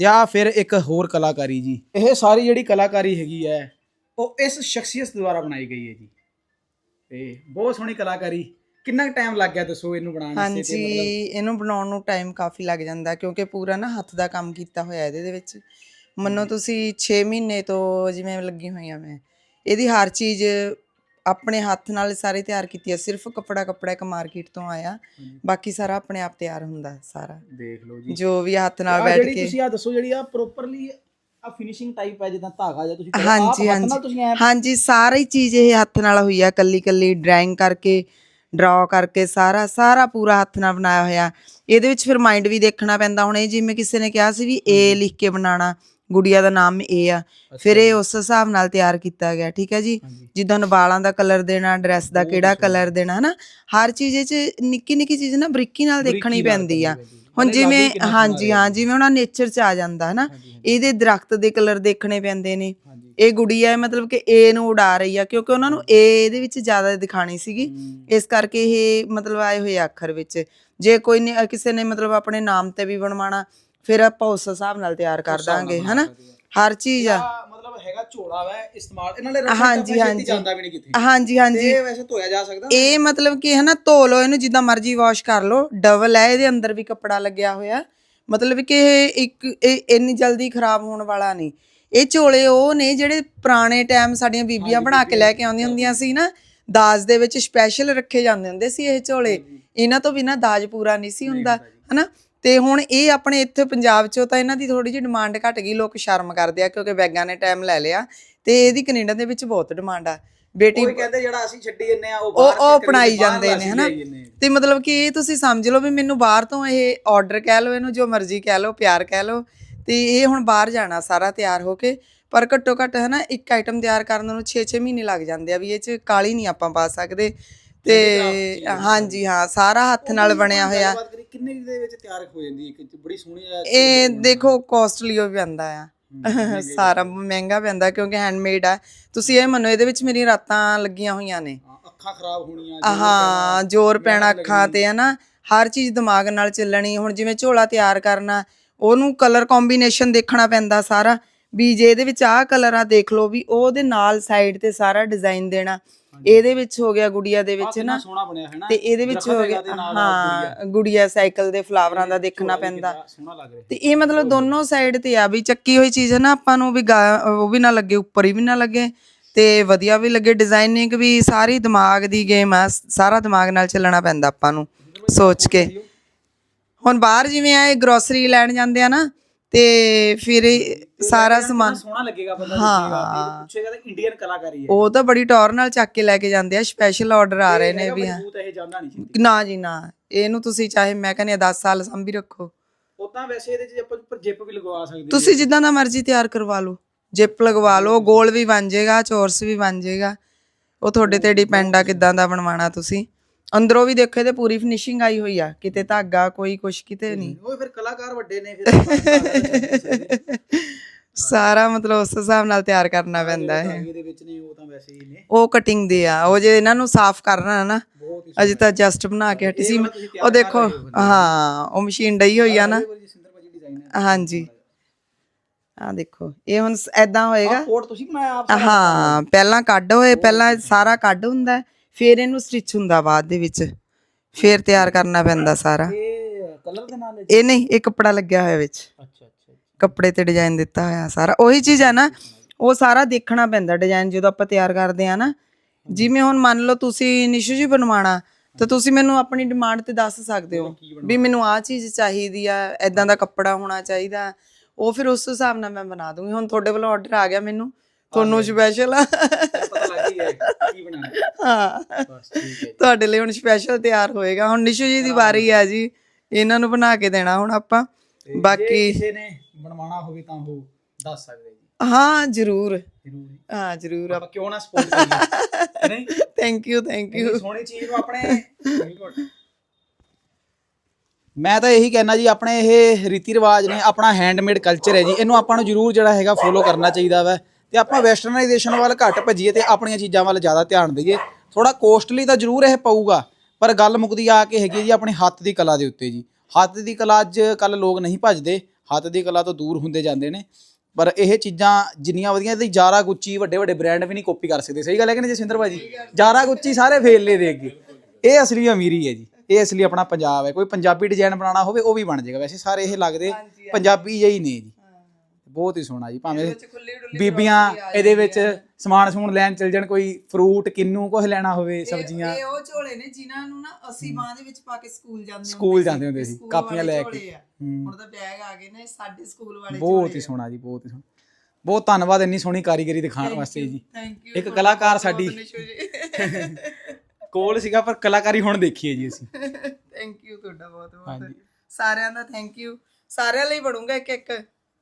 ਤੇ ਆ ਫਿਰ ਇੱਕ ਹੋਰ ਕਲਾਕਾਰੀ ਜੀ। ਇਹ ਸਾਰੀ ਜਿਹੜੀ ਕਲਾਕਾਰੀ ਹੈਗੀ ਹੈ ਉਹ ਇਸ ਸ਼ਖਸੀਅਤ ਦੁਆਰਾ ਬਣਾਈ ਗਈ ਹੈ ਜੀ। ਤੇ ਬਹੁਤ ਸੋਹਣੀ ਕਲਾਕਾਰੀ। ਕਿੰਨਾ ਟਾਈਮ ਲੱਗ ਗਿਆ ਦੱਸੋ ਇਹਨੂੰ ਬਣਾਉਣ ਵਾਸਤੇ? ਹਾਂਜੀ ਇਹਨੂੰ ਬਣਾਉਣ ਨੂੰ ਟਾਈਮ ਕਾਫੀ ਲੱਗ ਜਾਂਦਾ ਕਿਉਂਕਿ ਪੂਰਾ ਨਾ ਹੱਥ ਦਾ ਕੰਮ ਕੀਤਾ ਹੋਇਆ ਇਹਦੇ ਦੇ ਵਿੱਚ। ਮੰਨੋ ਤੁਸੀਂ 6 ਮਹੀਨੇ ਤੋਂ ਜਿਵੇਂ ਲੱਗੀ ਹੋਈ ਆ ਮੈਂ। ਇਹਦੀ ਹਰ ਚੀਜ਼ ਆਪਣੇ ਹੱਥ ਨਾਲ ਸਾਰੇ ਤਿਆਰ ਕੀਤੀ ਹੈ ਸਿਰਫ ਕੱਪੜਾ ਕੱਪੜਾ ਇੱਕ ਮਾਰਕੀਟ ਤੋਂ ਆਇਆ। ਬਾਕੀ ਸਾਰਾ ਆਪਣੇ ਆਪ ਤਿਆਰ ਹੁੰਦਾ ਸਾਰਾ। ਦੇਖ ਲਓ ਜੀ। ਜੋ ਵੀ ਹੱਥ ਨਾਲ ਬੈਠ ਜਿਹੜੀ ਕੇ ਤੁਸੀਂ ਆ ਦੱਸੋ ਜਿਹੜੀ ਆ ਪ੍ਰੋਪਰਲੀ ਆ ਫਿਨਿਸ਼ਿੰਗ ਟਾਈਪ ਹੈ ਜਿੱਦਾਂ ਧਾਗਾ ਜਾਂ ਤੁਸੀਂ ਹਾਂਜੀ ਹੱਥ ਨਾਲ ਤੁਸੀਂ ਐਂ ਹਾਂਜੀ ਹਾਂਜੀ ਸਾਰੀ ਚੀਜ਼ ਇਹ ਹੱਥ ਨਾਲ ਹੋਈ ਆ। ਕੱਲੀ ਕੱਲੀ ਡਰਾਇੰਗ ਕਰਕੇ ਡਰਾ ਕਰਕੇ ਸਾਰਾ ਸਾਰਾ ਪੂਰਾ ਹੱਥ ਨਾਲ ਬਣਾਇਆ ਹੋਇਆ। ਇਹਦੇ ਵਿੱਚ ਫਿਰ ਮਾਈਂਡ ਵੀ ਦੇਖਣਾ ਪੈਂਦਾ। ਹੁਣ ਇਹ ਜਿਵੇਂ ਕਿਸੇ ਨੇ ਕਿਹਾ ਸੀ ਵੀ ਏ ਲਿਖ ਕੇ ਬਣਾਉਣਾ। ਗੁੜੀਆ ਦਾ ਨਾਮ ਏ ਆ। ਫਿਰ ਇਹ ਉਸ ਹਿਸਾਬ ਨਾਲ ਤਿਆਰ ਕੀਤਾ ਗਿਆ ਠੀਕ ਹੈ ਜੀ? ਜਿੱਦਾਂ ਵਾਲਾਂ ਦਾ ਕਲਰ ਦੇਣਾ ਡਰੈਸ ਦਾ ਕਿਹੜਾ ਕਲਰ ਦੇਣਾ ਹਨਾ? ਹਰ ਚੀਜ਼ ਚ ਨਿੱਕੀ ਨਿੱਕੀ ਚੀਜ਼ ਨਾ ਬਰੀਕੀ ਨਾਲ ਦੇਖਣੀ ਪੈਂਦੀ ਆ। ਹੁਣ ਜਿਵੇਂ ਹਾਂਜੀ ਹਾਂ ਜਿਵੇਂ ਉਹਨਾਂ ਨੇਚਰ ਚ ਆ ਜਾਂਦਾ ਹਨਾ? ਇਹਦੇ ਦਰਖਤ ਦੇ ਕਲਰ ਦੇਖਣੇ ਪੈਂਦੇ ਨੇ। ਇਹ ਗੁੜੀਆ ਹੈ ਮਤਲਬ ਕਿ ਏ ਨੂੰ ਉਡਾ ਰਹੀ ਆ ਕਿਉਂਕਿ ਉਹਨਾਂ ਨੂੰ ਏ ਇਹਦੇ ਵਿੱਚ ਜ਼ਿਆਦਾ ਦਿਖਾਣੀ ਸੀਗੀ। ਇਸ ਕਰਕੇ ਇਹ ਮਤਲਬ ਆਏ ਹੋਏ ਅੱਖਰ ਵਿੱਚ। ਜੇ ਕੋਈ ਨੇ ਕਿਸੇ ਨੇ ਮਤਲਬ ਆਪਣੇ ਨਾਮ ਤੇ ਵੀ ਬਣਵਾਣਾ ਫਿਰ ਆਪਾਂ ਉਸ ਹਿਸਾਬ ਨਾਲ ਤਿਆਰ ਕਰ ਦਾਂਗੇ ਹਨਾ? ਹਰ ਚੀਜ਼ ਆ। ਮਤਲਬ ਹੈਗਾ ਝੋਲਾ ਵਾ ਇਸਤੇਮਾਲ ਇਹਨਾਂ ਰੱਖਣਾ ਹਾਂਜੀ, ਹਾਂਜੀ। ਜਾਂਦਾ ਵੀ ਨਹੀਂ ਕਿਤੇ। ਹਾਂਜੀ ਹਾਂਜੀ। ਇਹ ਵੈਸੇ ਧੋਇਆ ਜਾ ਸਕਦਾ। ਇਹ ਮਤਲਬ ਕਿ ਹਨਾ ਧੋ ਲਓ ਇਹਨੂੰ ਜਿੱਦਾਂ ਮਰਜ਼ੀ ਵਾਸ਼ ਕਰ ਲਓ। ਡਬਲ ਹੈ ਇਹਦੇ ਅੰਦਰ ਵੀ ਕੱਪੜਾ ਲੱਗਿਆ ਹੋਇਆ। ਮਤਲਬ ਕਿ ਇਹ ਇੱਕ ਇਹ ਇੰਨੀ ਜਲਦੀ ਖਰਾਬ ਹੋਣ ਵਾਲਾ ਨਹੀਂ। ਇਹ ਝੋਲੇ ਉਹ ਨੇ ਜਿਹੜੇ ਪੁਰਾਣੇ ਟਾਈਮ ਸਾਡੀਆਂ ਬੀਬੀਆਂ ਬਣਾ ਕੇ ਲੈ ਕੇ ਆਉਂਦੀਆਂ ਹੁੰਦੀਆਂ ਸੀ ਨਾ। ਦਾਜ ਦੇ ਵਿੱਚ ਸਪੈਸ਼ਲ ਰੱਖੇ ਜਾਂਦੇ ਹੁੰਦੇ ਸੀ ਇਹ ਝੋਲੇ। ਇਹਨਾਂ ਤੋਂ ਬਿਨਾ ਦਾਜ ਪੂਰਾ ਨਹੀਂ ਸੀ ਹੁੰਦਾ ਹਨਾ? ਤੇ ਹੁਣ ਇਹ ਆਪਣੇ ਇੱਥੇ ਪੰਜਾਬ 'ਚੋਂ ਤਾਂ ਇਹਨਾਂ ਦੀ ਥੋੜੀ ਜਿਹੀ ਡਿਮਾਂਡ ਘਟ ਗਈ ਲੋਕ ਸ਼ਰਮ ਕਰਦੇ ਆ ਕਿਉਂਕਿ ਬੈਗਾਂ ਨੇ ਟਾਈਮ ਲੈ ਲਿਆ ਤੇ ਇਹਦੀ ਕੈਨੇਡਾ ਦੇ ਵਿੱਚ ਬਹੁਤ ਡਿਮਾਂਡ ਆ। ਬੇਟੀ ਕੋਈ ਕਹਿੰਦੇ ਜਿਹੜਾ ਅਸੀਂ ਛੱਡੀ ਜੰਨੇ ਆ ਉਹ ਉਹ ਬਾਹਰ ਉਹ ਅਪਣਾਈ ਜਾਂਦੇ ਨੇ ਹਨਾ। ਤੇ ਮਤਲਬ ਕਿ ਇਹ ਤੁਸੀਂ ਸਮਝ ਲਓ ਵੀ ਮੈਨੂੰ ਬਾਹਰ ਤੋਂ ਇਹ ਆਰਡਰ ਕਹਿ ਲਓ ਇਹਨੂੰ ਜੋ ਮਰਜ਼ੀ ਕਹਿ ਲਓ ਪਿਆਰ ਕਹਿ ਲਓ ਤੇ ਇਹ ਹੁਣ ਬਾਹਰ ਜਾਣਾ ਸਾਰਾ ਤਿਆਰ ਹੋ ਕੇ ਪਰ ਘੱਟੋ ਘੱਟ ਹੈ ਨਾ ਇੱਕ ਆਈਟਮ ਤਿਆਰ ਕਰਨ ਨੂੰ 6-6 ਮਹੀਨੇ ਲੱਗ ਜਾਂਦੇ ਆ ਵੀ ਇਹ ਚ ਕਾਲੀ ਨਹੀਂ ਆਪਾਂ ਪਾ ਸਕਦੇ। ਤੇ ਹਾਂਜੀ ਹਾਂ ਸਾਰਾ ਹੱਥ ਨਾਲ ਬਣਿਆ ਹੋਇਆ। ਗੱਲਬਾਤ ਕਰੀ ਕਿੰਨੇ ਕੁ ਦੇ ਵਿੱਚ ਤਿਆਰ ਹੋ ਜਾਂਦੀ ਹੈ? ਇੱਕ ਬੜੀ ਸੋਹਣੀ ਆ ਇਹ ਦੇਖੋ ਕੋਸਟਲੀ [LAUGHS] ਵੀ ਆਂਦਾ ਆ। ਸਾਰਾ ਮਹਿੰਗਾ ਪੈਂਦਾ ਕਿਉਂਕਿ ਹੈਂਡਮੇਡ ਆ। ਤੁਸੀਂ ਇਹ ਮੰਨੋ ਇਹਦੇ ਵਿੱਚ ਮੇਰੀਆਂ ਰਾਤਾਂ ਲੱਗੀਆਂ ਹੋਈਆਂ ਨੇ। ਹਾਂ, ਅੱਖਾਂ ਖਰਾਬ ਹੋਣੀਆਂ ਹਾਂ ਜ਼ੋਰ ਪੈਣਾ ਅੱਖਾਂ ਤੇ ਹਨਾ ਹਰ ਚੀਜ਼ ਦਿਮਾਗ ਨਾਲ ਚੱਲਣੀ ਹੁਣ ਜਿਵੇਂ ਝੋਲਾ ਤਿਆਰ ਕਰਨਾ ਉਹਨੂੰ ਕਲਰ ਕੰਬੀਨੇਸ਼ਨ ਦੇਖਣਾ ਪੈਂਦਾ ਸਾਰਾ। ਵੀ ਜੇ ਇਹਦੇ ਵਿੱਚ ਆਹ ਕਲਰ ਆ ਦੇਖ ਲਓ ਵੀ ਉਹਦੇ ਨਾਲ ਸਾਈਡ ਤੇ ਸਾਰਾ ਡਿਜ਼ਾਈਨ ਦੇਣਾ। ਇਹਦੇ ਵਿੱਚ ਹੋ ਗਿਆ ਗੁੜੀਆ ਦੇ ਵਿੱਚ ਨਾ ਤੇ ਇਹਦੇ ਵਿੱਚ ਹੋ ਗਿਆ ਹਾਂ ਗੁੜੀਆ। ਸਾਈਕਲ ਦੇ ਫਲਾਵਰਾਂ ਦਾ ਦੇਖਣਾ ਪੈਂਦਾ। ਤੇ ਇਹ ਮਤਲਬ ਦੋਨੋਂ ਸਾਈਡ ਤੇ ਆ ਵੀ ਚੱਕੀ ਹੋਈ ਚੀਜ਼ ਹੈ ਨਾ ਆਪਾਂ ਨੂੰ ਵੀ ਉਹ ਵੀ ਨਾ ਲੱਗੇ ਉੱਪਰ ਹੀ ਵੀ ਨਾ ਲੱਗੇ। ਤੇ ਵਧੀਆ ਵੀ ਲੱਗੇ ਡਿਜ਼ਾਈਨਿੰਗ ਵੀ ਸਾਰੀ ਦਿਮਾਗ ਦੀ ਗੇਮ ਆ ਸਾਰਾ ਦਿਮਾਗ ਨਾਲ ਚੱਲਣਾ ਪੈਂਦਾ ਆਪਾਂ ਨੂੰ ਸੋਚ ਕੇ। ਹੁਣ ਬਾਹਰ ਜਿਵੇਂ ਆਏ ਗਰੋਸਰੀ ਲੈਣ ਜਾਂਦੇ ਆ ਨਾ ਤੇ ਫਿਰ ਸਾਰਾ ਸਮਾਨ ਸੋਹਣਾ ਲੱਗੇਗਾ ਬੰਦਾ ਹਾਂ। ਪੁੱਛੇਗਾ ਤਾਂ ਇੰਡੀਅਨ ਕਲਾਕਾਰੀ ਹੈ। ਉਹ ਤਾਂ ਬੜੀ ਟੌਰ ਨਾਲ ਚੱਕ ਕੇ ਲੈ ਕੇ ਜਾਂਦੇ ਆ ਸਪੈਸ਼ਲ ਆਰਡਰ ਆ ਰਹੇ ਨੇ ਵੀ ਹਾਂ। ਨਾ ਜੀ ਨਾ। ਇਹਨੂੰ ਤੁਸੀਂ ਚਾਹੇ ਮੈਂ ਕਹਿੰਦੀ ਆ 10 ਸਾਲ ਸੰਭੀ ਰੱਖੋ। ਉਦਾਂ ਵੈਸੇ ਇਹਦੇ ਚ ਆਪਾਂ ਉੱਪਰ ਜਿਪ ਵੀ ਲਗਵਾ ਸਕਦੇ। ਤੁਸੀਂ ਜਿੱਦਾਂ ਦਾ ਮਰਜ਼ੀ ਤਿਆਰ ਕਰਵਾ ਲਓ। ਜਿਪ ਲਗਵਾ ਲਓ ਗੋਲ ਵੀ ਬਣ ਜਾਏਗਾ ਚੌਰਸ ਵੀ ਬਣ ਜਾਏਗਾ ਉਹ ਤੁਹਾਡੇ ਤੇ ਡਿਪੈਂਡ ਆ ਕਿੱਦਾਂ ਦਾ ਬਣਵਾਣਾ ਤੁਸੀਂ। ਅੰਦਰੋਂ ਵੀ ਦੇਖੋ ਤੇ ਪੂਰੀ ਫਿਨਿਸ਼ਿੰਗ ਆਈ ਹੋਈ ਆ। ਕਿਤੇ ਧਾਗਾ ਕੋਈ ਕੁਛ ਕਿਤੇ ਨਹੀਂ। ਉਹ ਫਿਰ ਕਲਾਕਾਰ ਵੱਡੇ ਨੇ ਫਿਰ [LAUGHS] ਸਾਰਾ ਮਤਲਬ ਉਸ ਹਿਸਾਬ ਨਾਲ ਤਿਆਰ ਕਰਨਾ ਪੈਂਦਾ ਹੈ। ਇਹਦੇ ਵਿੱਚ ਨੇ ਉਹ ਤਾਂ ਵੈਸੇ ਹੀ ਨੇ। ਉਹ ਕਟਿੰਗ ਦੇ ਆ। ਉਹ ਜੇ ਇਹਨਾਂ ਨੂੰ ਸਾਫ਼ ਕਰਨਾ ਹੈ ਨਾ ਅਜੇ ਤਾਂ ਜਸਟ ਬਣਾ ਕੇ ਹਟੀ ਸੀ। ਉਹ ਦੇਖੋ ਹਾਂ। ਉਹ ਮਸ਼ੀਨ ਡਈ ਹੋਈ ਆ ਨਾ। ਹਾਂਜੀ। ਆ ਦੇਖੋ ਇਹ ਹੁਣ ਐਦਾਂ ਹੋਏਗਾ। ਕੋਟ ਤੁਸੀਂ ਬਣਾਇਆ ਆਪ ਹਾਂ ਪਹਿਲਾਂ ਕੱਢ ਹੋਏ ਪਹਿਲਾਂ ਸਾਰਾ ਕੱਢ ਹੁੰਦਾ ਹੈ, ਫਿਰ ਇਹਨੂੰ ਸਟਿਚ ਹੁੰਦਾ ਬਾਅਦ ਦੇ ਵਿੱਚ। ਫਿਰ ਤਿਆਰ ਕਰਨਾ ਪੈਂਦਾ ਸਾਰਾ। ਇਹ ਕਲਰ ਦੇ ਨਾਲ ਇਹ ਨਹੀਂ ਇਹ ਕੱਪੜਾ ਲੱਗਿਆ ਹੋਇਆ ਵਿੱਚ। ਅੱਛਾ ਅੱਛਾ ਕੱਪੜੇ ਤੇ ਡਿਜ਼ਾਈਨ ਦਿੱਤਾ ਹੋਇਆ ਸਾਰਾ। ਉਹੀ ਚੀਜ਼ ਹੈ ਨਾ ਉਹ ਸਾਰਾ ਦੇਖਣਾ ਪੈਂਦਾ ਡਿਜ਼ਾਈਨ ਜਦੋਂ ਆਪਾਂ ਤਿਆਰ ਕਰਦੇ ਆ ਨਾ। ਜਿਵੇਂ ਹੁਣ ਮੰਨ ਲਓ ਤੁਸੀਂ ਨਿਸ਼ੂ ਜੀ ਬਣਵਾਣਾ ਤਾਂ ਤੁਸੀਂ ਮੈਨੂੰ ਆਪਣੀ ਡਿਮਾਂਡ ਤੇ ਦੱਸ ਸਕਦੇ ਹੋ ਵੀ ਮੈਨੂੰ ਆਹ ਚੀਜ਼ ਚਾਹੀਦੀ ਆ ਐਦਾਂ ਦਾ ਕੱਪੜਾ ਹੋਣਾ ਚਾਹੀਦਾ। ਉਹ ਫਿਰ ਉਸ ਹਿਸਾਬ ਨਾਲ ਮੈਂ ਬਣਾ ਦੂੰਗੀ। ਹੁਣ ਤੁਹਾਡੇ ਵੱਲੋਂ ਆਰਡਰ ਆ ਗਿਆ ਮੈਨੂੰ। ਤੁਹਾਨੂੰ ਸਪੈਸ਼ਲ ਹੀ ਗਿਆ ਕੀ ਬਣਾਉਣਾ? ਹਾਂ। ਬਸ ਠੀਕ ਹੈ ਤੁਹਾਡੇ ਲਈ ਹੁਣ ਸਪੈਸ਼ਲ ਤਿਆਰ ਹੋਏਗਾ। ਹੁਣ ਨਿਸ਼ੂ ਜੀ ਦੀ ਵਾਰੀ ਆ ਜੀ। ਇਹਨਾਂ ਨੂੰ ਬਣਾ ਕੇ ਦੇਣਾ ਹੁਣ ਆਪਾਂ। ਜੇ ਬਾਕੀ ਕਿਸੇ ਨੇ ਬਣਵਾਉਣਾ ਹੋਵੇ ਤਾਂ ਉਹ ਦੱਸ ਸਕਦੇ ਜੀ। ਹਾਂ ਜ਼ਰੂਰ। ਜ਼ਰੂਰ ਜੀ। ਹਾਂ ਜ਼ਰੂਰ। ਆਪਾਂ ਕਿਉਂ ਨਾ ਸਪੋਰਟ ਕਰੀਏ? ਨਹੀਂ ਥੈਂਕ ਯੂ ਥੈਂਕ ਯੂ ਇੰਨੀ ਸੋਹਣੀ ਚੀਜ਼ ਨੂੰ ਆਪਣੇ ਮੈਂ ਤਾਂ ਇਹੀ ਕਹਿਣਾ ਜੀ ਆਪਣੇ ਇਹ ਰੀਤੀ ਰਿਵਾਜ ਨੇ ਆਪਣਾ ਹੈਂਡਮੇਡ ਕਲਚਰ ਹੈ ਜੀ। ਇਹਨੂੰ ਆਪਾਂ ਨੂੰ ਜ਼ਰੂਰ ਜਿਹੜਾ ਹੈਗਾ ਫੋਲੋ ਕਰਨਾ ਚਾਹੀਦਾ ਵਾ। ਤੇ ਆਪਾਂ ਵੈਸਟਰਨਾਈਜੇਸ਼ਨ ਵੱਲ ਘੱਟ ਭੱਜੀਏ ਤੇ ਆਪਣੀਆਂ ਚੀਜ਼ਾਂ ਵੱਲ ਜ਼ਿਆਦਾ ਧਿਆਨ ਦਈਏ। ਥੋੜਾ ਕੋਸਟਲੀ ਤਾਂ ਜ਼ਰੂਰ ਇਹ ਪਊਗਾ ਪਰ ਗੱਲ ਮੁੱਕਦੀ ਆ ਕੇ ਹੈਗੀ ਜੀ ਆਪਣੇ ਹੱਥ ਦੀ ਕਲਾ ਦੇ ਉੱਤੇ ਜੀ। ਹੱਥ ਦੀ ਕਲਾ ਅੱਜ ਕੱਲ ਲੋਕ ਨਹੀਂ ਭੱਜਦੇ ਹੱਥ ਦੀ ਕਲਾ ਤੋਂ ਦੂਰ ਹੁੰਦੇ ਜਾਂਦੇ ਨੇ। ਪਰ ਇਹ ਚੀਜ਼ਾਂ ਜਿੰਨੀਆਂ ਵਧੀਆਂ ਤੇ ਜਾਰਾ ਗੁੱਚੀ ਵੱਡੇ ਵੱਡੇ ਬ੍ਰਾਂਡ ਵੀ ਨਹੀਂ ਕਾਪੀ ਕਰ ਸਕਦੇ। ਸਹੀ ਗੱਲ ਹੈ ਕਿ ਨਹੀਂ ਜਸਵਿੰਦਰ ਭਾਜੀ? ਜਾਰਾ ਗੁੱਚੀ ਸਾਰੇ ਫੇਲ ਲੇ ਦੇ ਅੱਗੇ ਇਹ ਅਸਲੀ ਅਮੀਰੀ ਹੈ ਜੀ। ਇਹ ਅਸਲੀ ਆਪਣਾ ਪੰਜਾਬ ਹੈ। ਕੋਈ ਪੰਜਾਬੀ ਡਿਜ਼ਾਈਨ ਬਣਾਉਣਾ ਹੋਵੇ ਉਹ ਵੀ ਬਣ ਜਾਏਗਾ। ਵੈਸੇ ਸਾਰੇ ਇਹ ਲੱਗਦੇ ਪੰਜਾਬੀ ਜਿਹੇ ਨੇ ਜੀ। ਬਹੁਤ ਹੀ ਸੋਹਣਾ ਜੀ ਭਾਵੇਂ ਬੀਬੀਆਂ ਇਹਦੇ ਵਿੱਚ ਸਮਾਨ ਸਮੂਨ ਲੈਣ ਚਲ ਜਾਣ ਕੋਈ ਫਰੂਟ ਕਿੰਨੂ ਕੁਝ ਲੈਣਾ ਹੋਵੇ ਸਬਜ਼ੀਆਂ। ਇਹ ਉਹ ਝੋਲੇ ਨੇ ਜਿਨ੍ਹਾਂ ਨੂੰ ਨਾ ਅਸੀਂ ਬਾਹ ਦੇ ਵਿੱਚ ਪਾ ਕੇ ਸਕੂਲ ਜਾਂਦੇ ਹੁੰਦੇ ਸਕੂਲ ਜਾਂਦੇ ਹੁੰਦੇ ਸੀ, ਕਾਪੀਆਂ ਲੈ ਕੇ। ਹੁਣ ਤਾਂ ਬੈਗ ਆ ਗਏ ਨੇ ਸਾਡੇ ਸਕੂਲ ਵਾਲੇ ਬਹੁਤ ਹੀ ਸੋਹਣਾ ਜੀ ਬਹੁਤ ਹੀ ਸੋਹਣਾ। ਬਹੁਤ ਧੰਨਵਾਦ ਇੰਨੀ ਸੋਹਣੀ ਕਾਰੀਗਰੀ ਦਿਖਾਉਣ ਵਾਸਤੇ ਜੀ। ਥੈਂਕ ਯੂ ਇੱਕ ਕਲਾਕਾਰ ਸਾਡੀ [LAUGHS] ਕੋਲ ਸੀਗਾ ਪਰ ਕਲਾਕਾਰੀ ਹੁਣ ਦੇਖੀ ਹੈ ਜੀ ਅਸੀਂ। ਥੈਂਕ ਯੂ ਤੁਹਾਡਾ ਬਹੁਤ ਬਹੁਤ। ਸਾਰਿਆਂ ਦਾ ਥੈਂਕ ਯੂ ਸਾਰਿਆਂ ਲਈ ਬਣੂਗਾ ਇੱਕ ਇੱਕ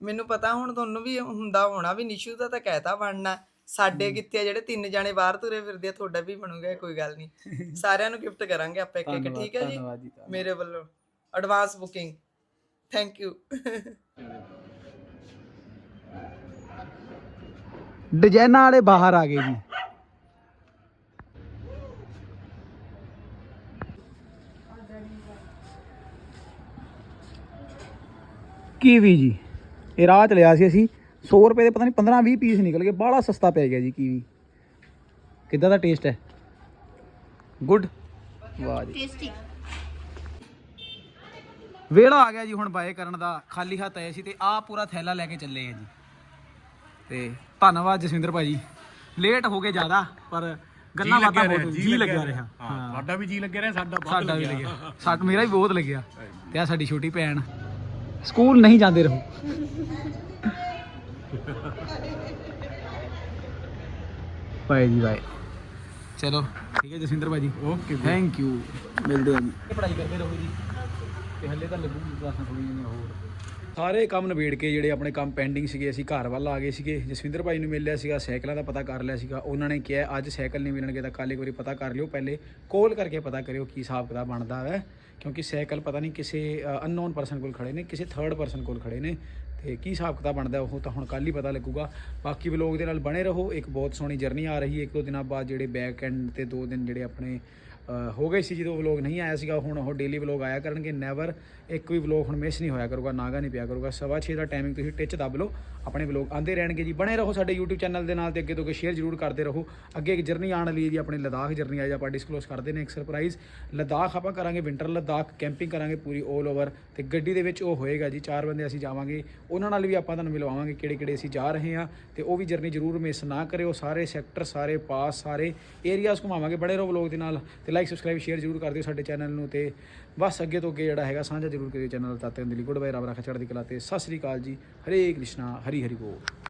ਮੈਨੂੰ ਪਤਾ ਹੁਣ ਤੁਹਾਨੂੰ ਵੀ ਹੁੰਦਾ ਹੋਣਾ ਵੀ ਨਿਸ਼ੂ ਦਾ ਤਾਂ ਕਹਿਤਾ ਬਣਨਾ। ਸਾਡੇ ਕਿੱਥੇ ਆ ਜਿਹੜੇ ਤਿੰਨ ਜਾਣੇ ਬਾਹਰ ਤੁਰੇ ਫਿਰਦੇ ਆ ਤੁਹਾਡਾ ਵੀ ਬਣੂਗਾ ਕੋਈ ਗੱਲ ਨਹੀਂ। [LAUGHS] ਸਾਰਿਆਂ ਨੂੰ ਗਿਫਟ ਕਰਾਂਗੇ ਆਪਾਂ ਇੱਕ ਇੱਕ ਠੀਕ ਹੈ ਜੀ। ਮੇਰੇ ਵੱਲੋਂ। ਐਡਵਾਂਸ ਬੁਕਿੰਗ ਥੈਂਕ ਯੂ ਡਿਜ਼ਾਈਨਾਂ ਵਾਲੇ ਬਾਹਰ ਆ ਗਏ ਜੀ। ਕੀਵੀ ਜੀ? ਇਹ ਰਾਹ ਚ ਲਿਆ ਸੀ ਅਸੀਂ 100 ਰੁਪਏ ਦੇ ਪਤਾ ਨਹੀਂ 15 20 ਪੀਸ ਨਿਕਲ ਗਏ ਬੜਾ ਸਸਤਾ ਪੈ ਗਿਆ ਜੀ ਕੀਵੀ। ਕਿੱਦਾਂ ਦਾ ਟੇਸਟ ਹੈ? ਗੁੱਡ ਵਾਹ ਜੀ। ਟੇਸਟੀ ਵੇਲਾ ਆ ਗਿਆ ਜੀ ਹੁਣ ਬਾਏ ਕਰਨ ਦਾ ਖਾਲੀ ਹੱਥ ਆਏ ਸੀ ਤੇ ਆ ਪੂਰਾ ਥੈਲਾ ਲੈ ਕੇ ਚੱਲੇ ਆ ਜੀ। ਤੇ ਧੰਨਵਾਦ ਜਸਵਿੰਦਰ ਭਾਜੀ। ਲੇਟ ਹੋ ਗਏ ਜ਼ਿਆਦਾ ਪਰ ਗੱਲਾਂ ਬਾਤਾਂ ਬਹੁਤ ਜੀ ਲੱਗਿਆ ਰਿਹਾ। ਹਾਂ ਸਾਡਾ ਵੀ ਜੀ ਲੱਗਿਆ ਰਿਹਾ ਸਾਡਾ ਬਹੁਤ ਲੱਗਿਆ। ਸਾਡਾ ਮੇਰਾ ਵੀ ਬਹੁਤ ਲੱਗਿਆ। ਤੇ ਆ ਸਾਡੀ ਛੋਟੀ ਭੈਣ। ਸਕੂਲ ਨਹੀਂ ਜਾਂਦੇ ਰਹੋ ਬਾਏ ਜੀ ਬਾਏ ਚਲੋ ਠੀਕ ਹੈ ਜਸਵਿੰਦਰ ਭਾਜੀ ਓਕੇ ਥੈਂਕ ਯੂ ਮਿਲਦੇ ਹਾਂ ਜੀ ਪੜ੍ਹਾਈ ਕਰਦੇ ਰਹੋ ਜੀ ਤੇ ਹੱਲੇ ਤਾਂ ਲੱਗੂ ਕਲਾਸਾਂ ਥੋੜੀਆਂ ਜਿਹੀਆਂ ਹੋਰ ਸਾਰੇ ਕੰਮ ਨਿਬੇੜ ਕੇ ਜਿਹੜੇ ਆਪਣੇ ਕੰਮ ਪੈਂਡਿੰਗ ਸੀਗੇ, ਅਸੀਂ ਘਰ ਵੱਲ ਆ ਗਏ ਸੀਗੇ। ਜਸਵਿੰਦਰ ਭਾਈ ਨੂੰ ਮਿਲ ਲਿਆ ਸੀਗਾ, ਸਾਈਕਲਾਂ ਦਾ ਪਤਾ ਕਰ ਲਿਆ ਸੀਗਾ। ਉਹਨਾਂ ਨੇ ਕਿਹਾ, ਅੱਜ ਸਾਈਕਲ ਨਹੀਂ ਮਿਲਣਗੇ ਤਾਂ ਕੱਲ ਇੱਕ ਵਾਰੀ ਪਤਾ ਕਰ ਲਿਓ। ਪਹਿਲੇ ਕੋਲ ਕਰਕੇ ਪਤਾ ਕਰਿਓ ਕੀ ਹਿਸਾਬ ਕਿਤਾਬ ਬਣਦਾ ਹੈ ਕਿਉਂਕਿ ਸਾਈਕਲ ਪਤਾ ਨਹੀਂ ਕਿਸੇ ਅਨਨੋਨ ਪਰਸਨ ਕੋਲ ਖੜੇ ਨੇ, ਕਿਸੇ ਥਰਡ ਪਰਸਨ ਕੋਲ ਖੜੇ ਨੇ। ਤੇ ਕੀ ਹਿਸਾਬ ਕਿਤਾਬ ਬਣਦਾ ਉਹ ਤਾਂ ਹੁਣ ਕੱਲ ਹੀ ਪਤਾ ਲੱਗੂਗਾ। ਬਾਕੀ ਵਲੋਗ ਦੇ ਨਾਲ ਬਣੇ ਰਹੋ। ਇੱਕ ਬਹੁਤ ਸੋਹਣੀ ਜਰਨੀ ਆ ਰਹੀ ਹੈ। ਇੱਕ ਦੋ ਦਿਨਾਂ ਬਾਅਦ ਜਿਹੜੇ ਬੈਕ ਐਂਡ ਤੇ ਦੋ ਦਿਨ ਜਿਹੜੇ ਆਪਣੇ ਹੋ ਗਏ ਸੀ ਜਦੋਂ ਵਲੋਗ ਨਹੀਂ ਆਇਆ ਸੀਗਾ, ਹੁਣ ਉਹ ਡੇਲੀ ਵਲੋਗ ਆਇਆ ਕਰਨਗੇ ਨੈਵਰ ਇੱਕ ਵੀ ਵਲੋਗ ਹੁਣ ਮਿਸ ਨਹੀਂ ਹੋਇਆ ਕਰੂਗਾ ਨਾਗਾ ਨਹੀਂ ਪਿਆ ਕਰੂਗਾ। ਸਵਾ ਛੇ ਦਾ ਟਾਈਮਿੰਗ ਤੁਸੀਂ ਟਿਚ ਦੱਬ ਲਓ, ਆਪਣੇ ਵਲੋਗ ਆਉਂਦੇ ਰਹਿਣਗੇ ਜੀ। ਬਣੇ ਰਹੋ ਸਾਡੇ YouTube ਚੈਨਲ ਦੇ ਨਾਲ ਤੇ ਅੱਗੇ ਤੋਂ ਅੱਗੇ ਸ਼ੇਅਰ ਜ਼ਰੂਰ ਕਰਦੇ ਰਹੋ। ਅੱਗੇ ਇੱਕ ਜਰਨੀ ਆਉਣ ਲਈ ਜੀ, ਆਪਣੇ ਲਦਾਖ ਜਰਨੀ ਆ ਅੱਜ ਆਪਾਂ ਡਿਸਕਲੋਜ਼ ਕਰਦੇ ਨੇ ਇੱਕ ਸਰਪ੍ਰਾਈਜ਼ ਲਦਾਖ ਆਪਾਂ ਕਰਾਂਗੇ ਵਿੰਟਰ ਲਦਾਖ ਕੈਂਪਿੰਗ ਕਰਾਂਗੇ ਪੂਰੀ 올 ਓਵਰ ਤੇ ਗੱਡੀ ਦੇ ਵਿੱਚ ਉਹ ਹੋਏਗਾ ਜੀ, ਚਾਰ ਬੰਦੇ ਅਸੀਂ ਜਾਵਾਂਗੇ। ਉਹਨਾਂ ਨਾਲ ਵੀ ਆਪਾਂ ਤੁਹਾਨੂੰ ਮਿਲਵਾਵਾਂਗੇ ਕਿਹੜੇ ਕਿਹੜੇ ਅਸੀਂ ਜਾ ਰਹੇ ਹਾਂ ਤੇ ਉਹ ਵੀ ਜਰਨੀ ਜ਼ਰੂਰ ਮਿਸ ਨਾ ਕਰਿਓ। ਸਾਰੇ ਸੈਕਟਰ ਸਾਰੇ ਪਾਸ ਸਾਰੇ ਏਰੀਆਜ਼ ਘੁਮਾਵਾਂਗੇ। ਬੜੇ ਰਹੋ ਵਲੋਗ ਦੇ ਨਾਲ ਤੇ ਲਾਈਕ ਸਬਸਕ੍ਰਾਈਬ ਸ਼ੇਅਰ ਜ਼ਰੂਰ ਕਰ ਦਿਓ ਸਾਡੇ ਚੈਨਲ ਨੂੰ ਤੇ ਬਸ ਅੱਗੇ ਤੋਂ ਅੱਗੇ ਜਿਹੜਾ ਹੈਗਾ ਸਾਂਝਾ ਜ਼ਰੂਰ ਕਰਿਓ ਚੈਨਲ ਤੱਕ ਦੇ ਲਈ ਗੁੱਡ ਬਾਏ ਰੱਬ ਰੱਖਾ ਚੜ੍ਹਦੀ ਕਲਾ ਤੇ ਸਤਿ ਸ੍ਰੀ ਅਕਾਲ ਜੀ ਹਰੇ ਕ੍ਰਿਸ਼ਨਾ ਹਰੀ ਹਰੀ ਬੋਲ।